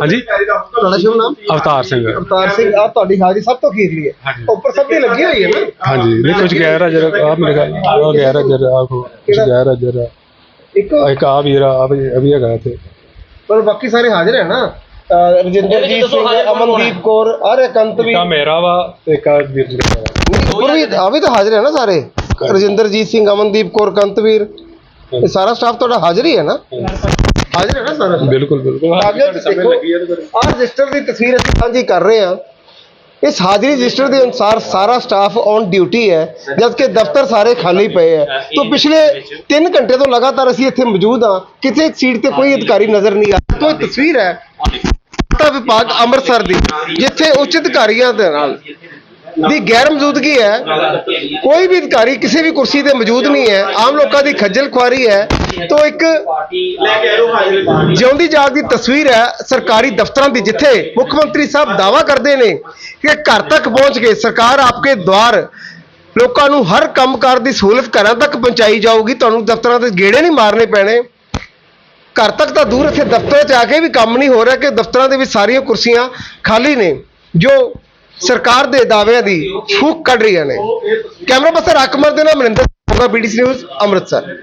ਹਾਂਜੀ। ਤੁਹਾਡਾ ਸ਼ੁਭ ਨਾਮ? ਅਵਤਾਰ ਸਿੰਘ। ਅਵਤਾਰ ਸਿੰਘ ਆ ਤੁਹਾਡੀ ਹਾਜ਼ਰੀ ਸਭ ਤੋਂ ਅਖੀਰਲੀ ਹੈ। ਉੱਪਰ ਸਭ ਦੀ ਲੱਗੀ ਹੋਈ ਹੈ ਨਾ? ਹਾਂਜੀ। ਨਹੀਂ ਕੁਝ ਗੈਰ ਹਾਜ਼ਰ ਆ ਮੇਰੇ ਖਿਆਲ ਆ ਗੈਰ ਹਾਜ਼ਰ ਆ ਕੁਝ ਗੈਰ ਹਾਜ਼ਰ ਆ। ਇੱਕ ਆਹ ਇੱਕ ਆ ਵੀਰ ਆ ਆਹ ਵੀ ਇਹ ਵੀ ਹੈਗਾ ਇੱਥੇ। ਪਰ ਬਾਕੀ ਸਾਰੇ ਹਾਜ਼ਰ ਹੈ ਨਾ? ਅਹ ਰਜਿੰਦਰਜੀਤ ਦੱਸੋ ਸਿੰਘ ਕੌਣ ਅਮਨਦੀਪ ਕੌਰ ਅਰੇ ਕੰਤ ਵੀ ਇੱਕ ਆ ਮੇਰਾ ਵਾ ਤੇ ਇੱਕ ਆ ਵੀਰ ਜੀ ਦਾ। ਵਾ। ਉੱਪਰ ਵੀ ਆ ਵੀ ਤਾਂ ਹਾਜ਼ਰ ਹੈ ਨਾ ਸਾਰੇ। ਰਜਿੰਦਰਜੀਤ ਸਿੰਘ ਅਮਨਦੀਪ ਕੌਰ ਕੰਤਵੀਰ। ਇਹ ਸਾਰਾ ਸਟਾਫ ਤੁਹਾਡਾ ਹਾਜ਼ਰ ਹੀ ਹੈ ਨਾ? ਹਾਜ਼ਰ ਹੈ ਨਾ ਸਾਰਾ ਬਿਲਕੁਲ ਬਿਲਕੁਲ। ਕਾਗਜ਼ਾਂ 'ਚ ਦੇਖੋ ਆਹ ਰਜਿਸਟਰ ਦੀ ਤਸਵੀਰ ਅਸੀਂ ਸਾਂਝੀ ਕਰ ਰਹੇ ਹਾਂ। ਇਸ ਹਾਜ਼ਰੀ ਰਜਿਸਟਰ ਦੇ ਅਨੁਸਾਰ ਸਾਰਾ ਸਟਾਫ ਔਨ ਡਿਊਟੀ ਹੈ ਜਦਕਿ ਦਫ਼ਤਰ ਸਾਰੇ ਖਾਲੀ ਪਏ ਹੈ। ਤੋਂ ਪਿਛਲੇ 3 ਘੰਟੇ ਤੋਂ ਲਗਾਤਾਰ ਅਸੀਂ ਇੱਥੇ ਮੌਜੂਦ ਹਾਂ। ਕਿਤੇ ਸੀਟ ਤੇ ਕੋਈ ਅਧਿਕਾਰੀ ਨਜ਼ਰ ਨਹੀਂ ਆ ਤੋਂ ਇਹ ਤਸਵੀਰ ਹੈ। ਸਹਾਇਤਾ ਵਿਭਾਗ ਅੰਮ੍ਰਿਤਸਰ ਦੀ, ਜਿੱਥੇ ਉੱਚ ਅਧਿਕਾਰੀਆਂ ਦੇ ਨਾਲ ਦੀ ਗੈਰ ਮੌਜੂਦਗੀ ਹੈ। ਕੋਈ ਵੀ ਅਧਿਕਾਰੀ ਕਿਸੇ ਵੀ ਕੁਰਸੀ ਤੇ ਮੌਜੂਦ ਨਹੀਂ ਹੈ। ਆਮ ਲੋਕਾਂ ਦੀ ਖੱਜਲ ਖੁਆਰੀ ਹੈ। ਤੋਂ ਇੱਕ ਲੈ ਕੇ ਆਇਓ ਜਿਉਂਦੀ ਜਾਗਦੀ ਤਸਵੀਰ ਹੈ, ਸਰਕਾਰੀ ਦਫ਼ਤਰਾਂ ਦੀ, ਜਿੱਥੇ ਮੁੱਖ ਮੰਤਰੀ ਸਾਹਿਬ ਦਾਵਾ ਕਰਦੇ ਨੇ ਕਿ ਘਰ ਤੱਕ ਪਹੁੰਚ ਕੇ ਸਰਕਾਰ ਆਪਕੇ ਦੁਆਰ ਲੋਕਾਂ ਨੂੰ ਹਰ ਕੰਮਕਾਰ ਦੀ ਸਹੂਲਤ ਘਰਾਂ ਤੱਕ ਪਹੁੰਚਾਈ ਜਾਊਗੀ। ਤੁਹਾਨੂੰ ਦਫ਼ਤਰਾਂ ਦੇ ਗੇੜੇ ਨਹੀਂ ਮਾਰਨੇ ਪੈਣੇ। ਘਰ ਤੱਕ ਤਾਂ ਦੂਰ, ਇੱਥੇ ਦਫ਼ਤਰਾਂ 'ਚ ਆ ਕੇ ਵੀ ਕੰਮ ਨਹੀਂ ਹੋ ਰਿਹਾ ਕਿ ਦਫ਼ਤਰਾਂ ਦੇ ਵਿੱਚ ਸਾਰੀਆਂ ਕੁਰਸੀਆਂ ਖਾਲੀ ਨੇ, ਜੋ ਸਰਕਾਰ ਦੇ ਦਾਅਵਿਆਂ ਦੀ ਫੂਕ ਕੱਢ ਰਹੀਆਂ ਨੇ। ਕੈਮਰਾ ਪਰਸਨ ਅਕਮਰ ਦੇ ਨਾਲ ਮਨਿੰਦਰ ਹੋਗਾ ਬੀਡੀਸੀ ਨਿਊਜ਼ ਅੰਮ੍ਰਿਤਸਰ।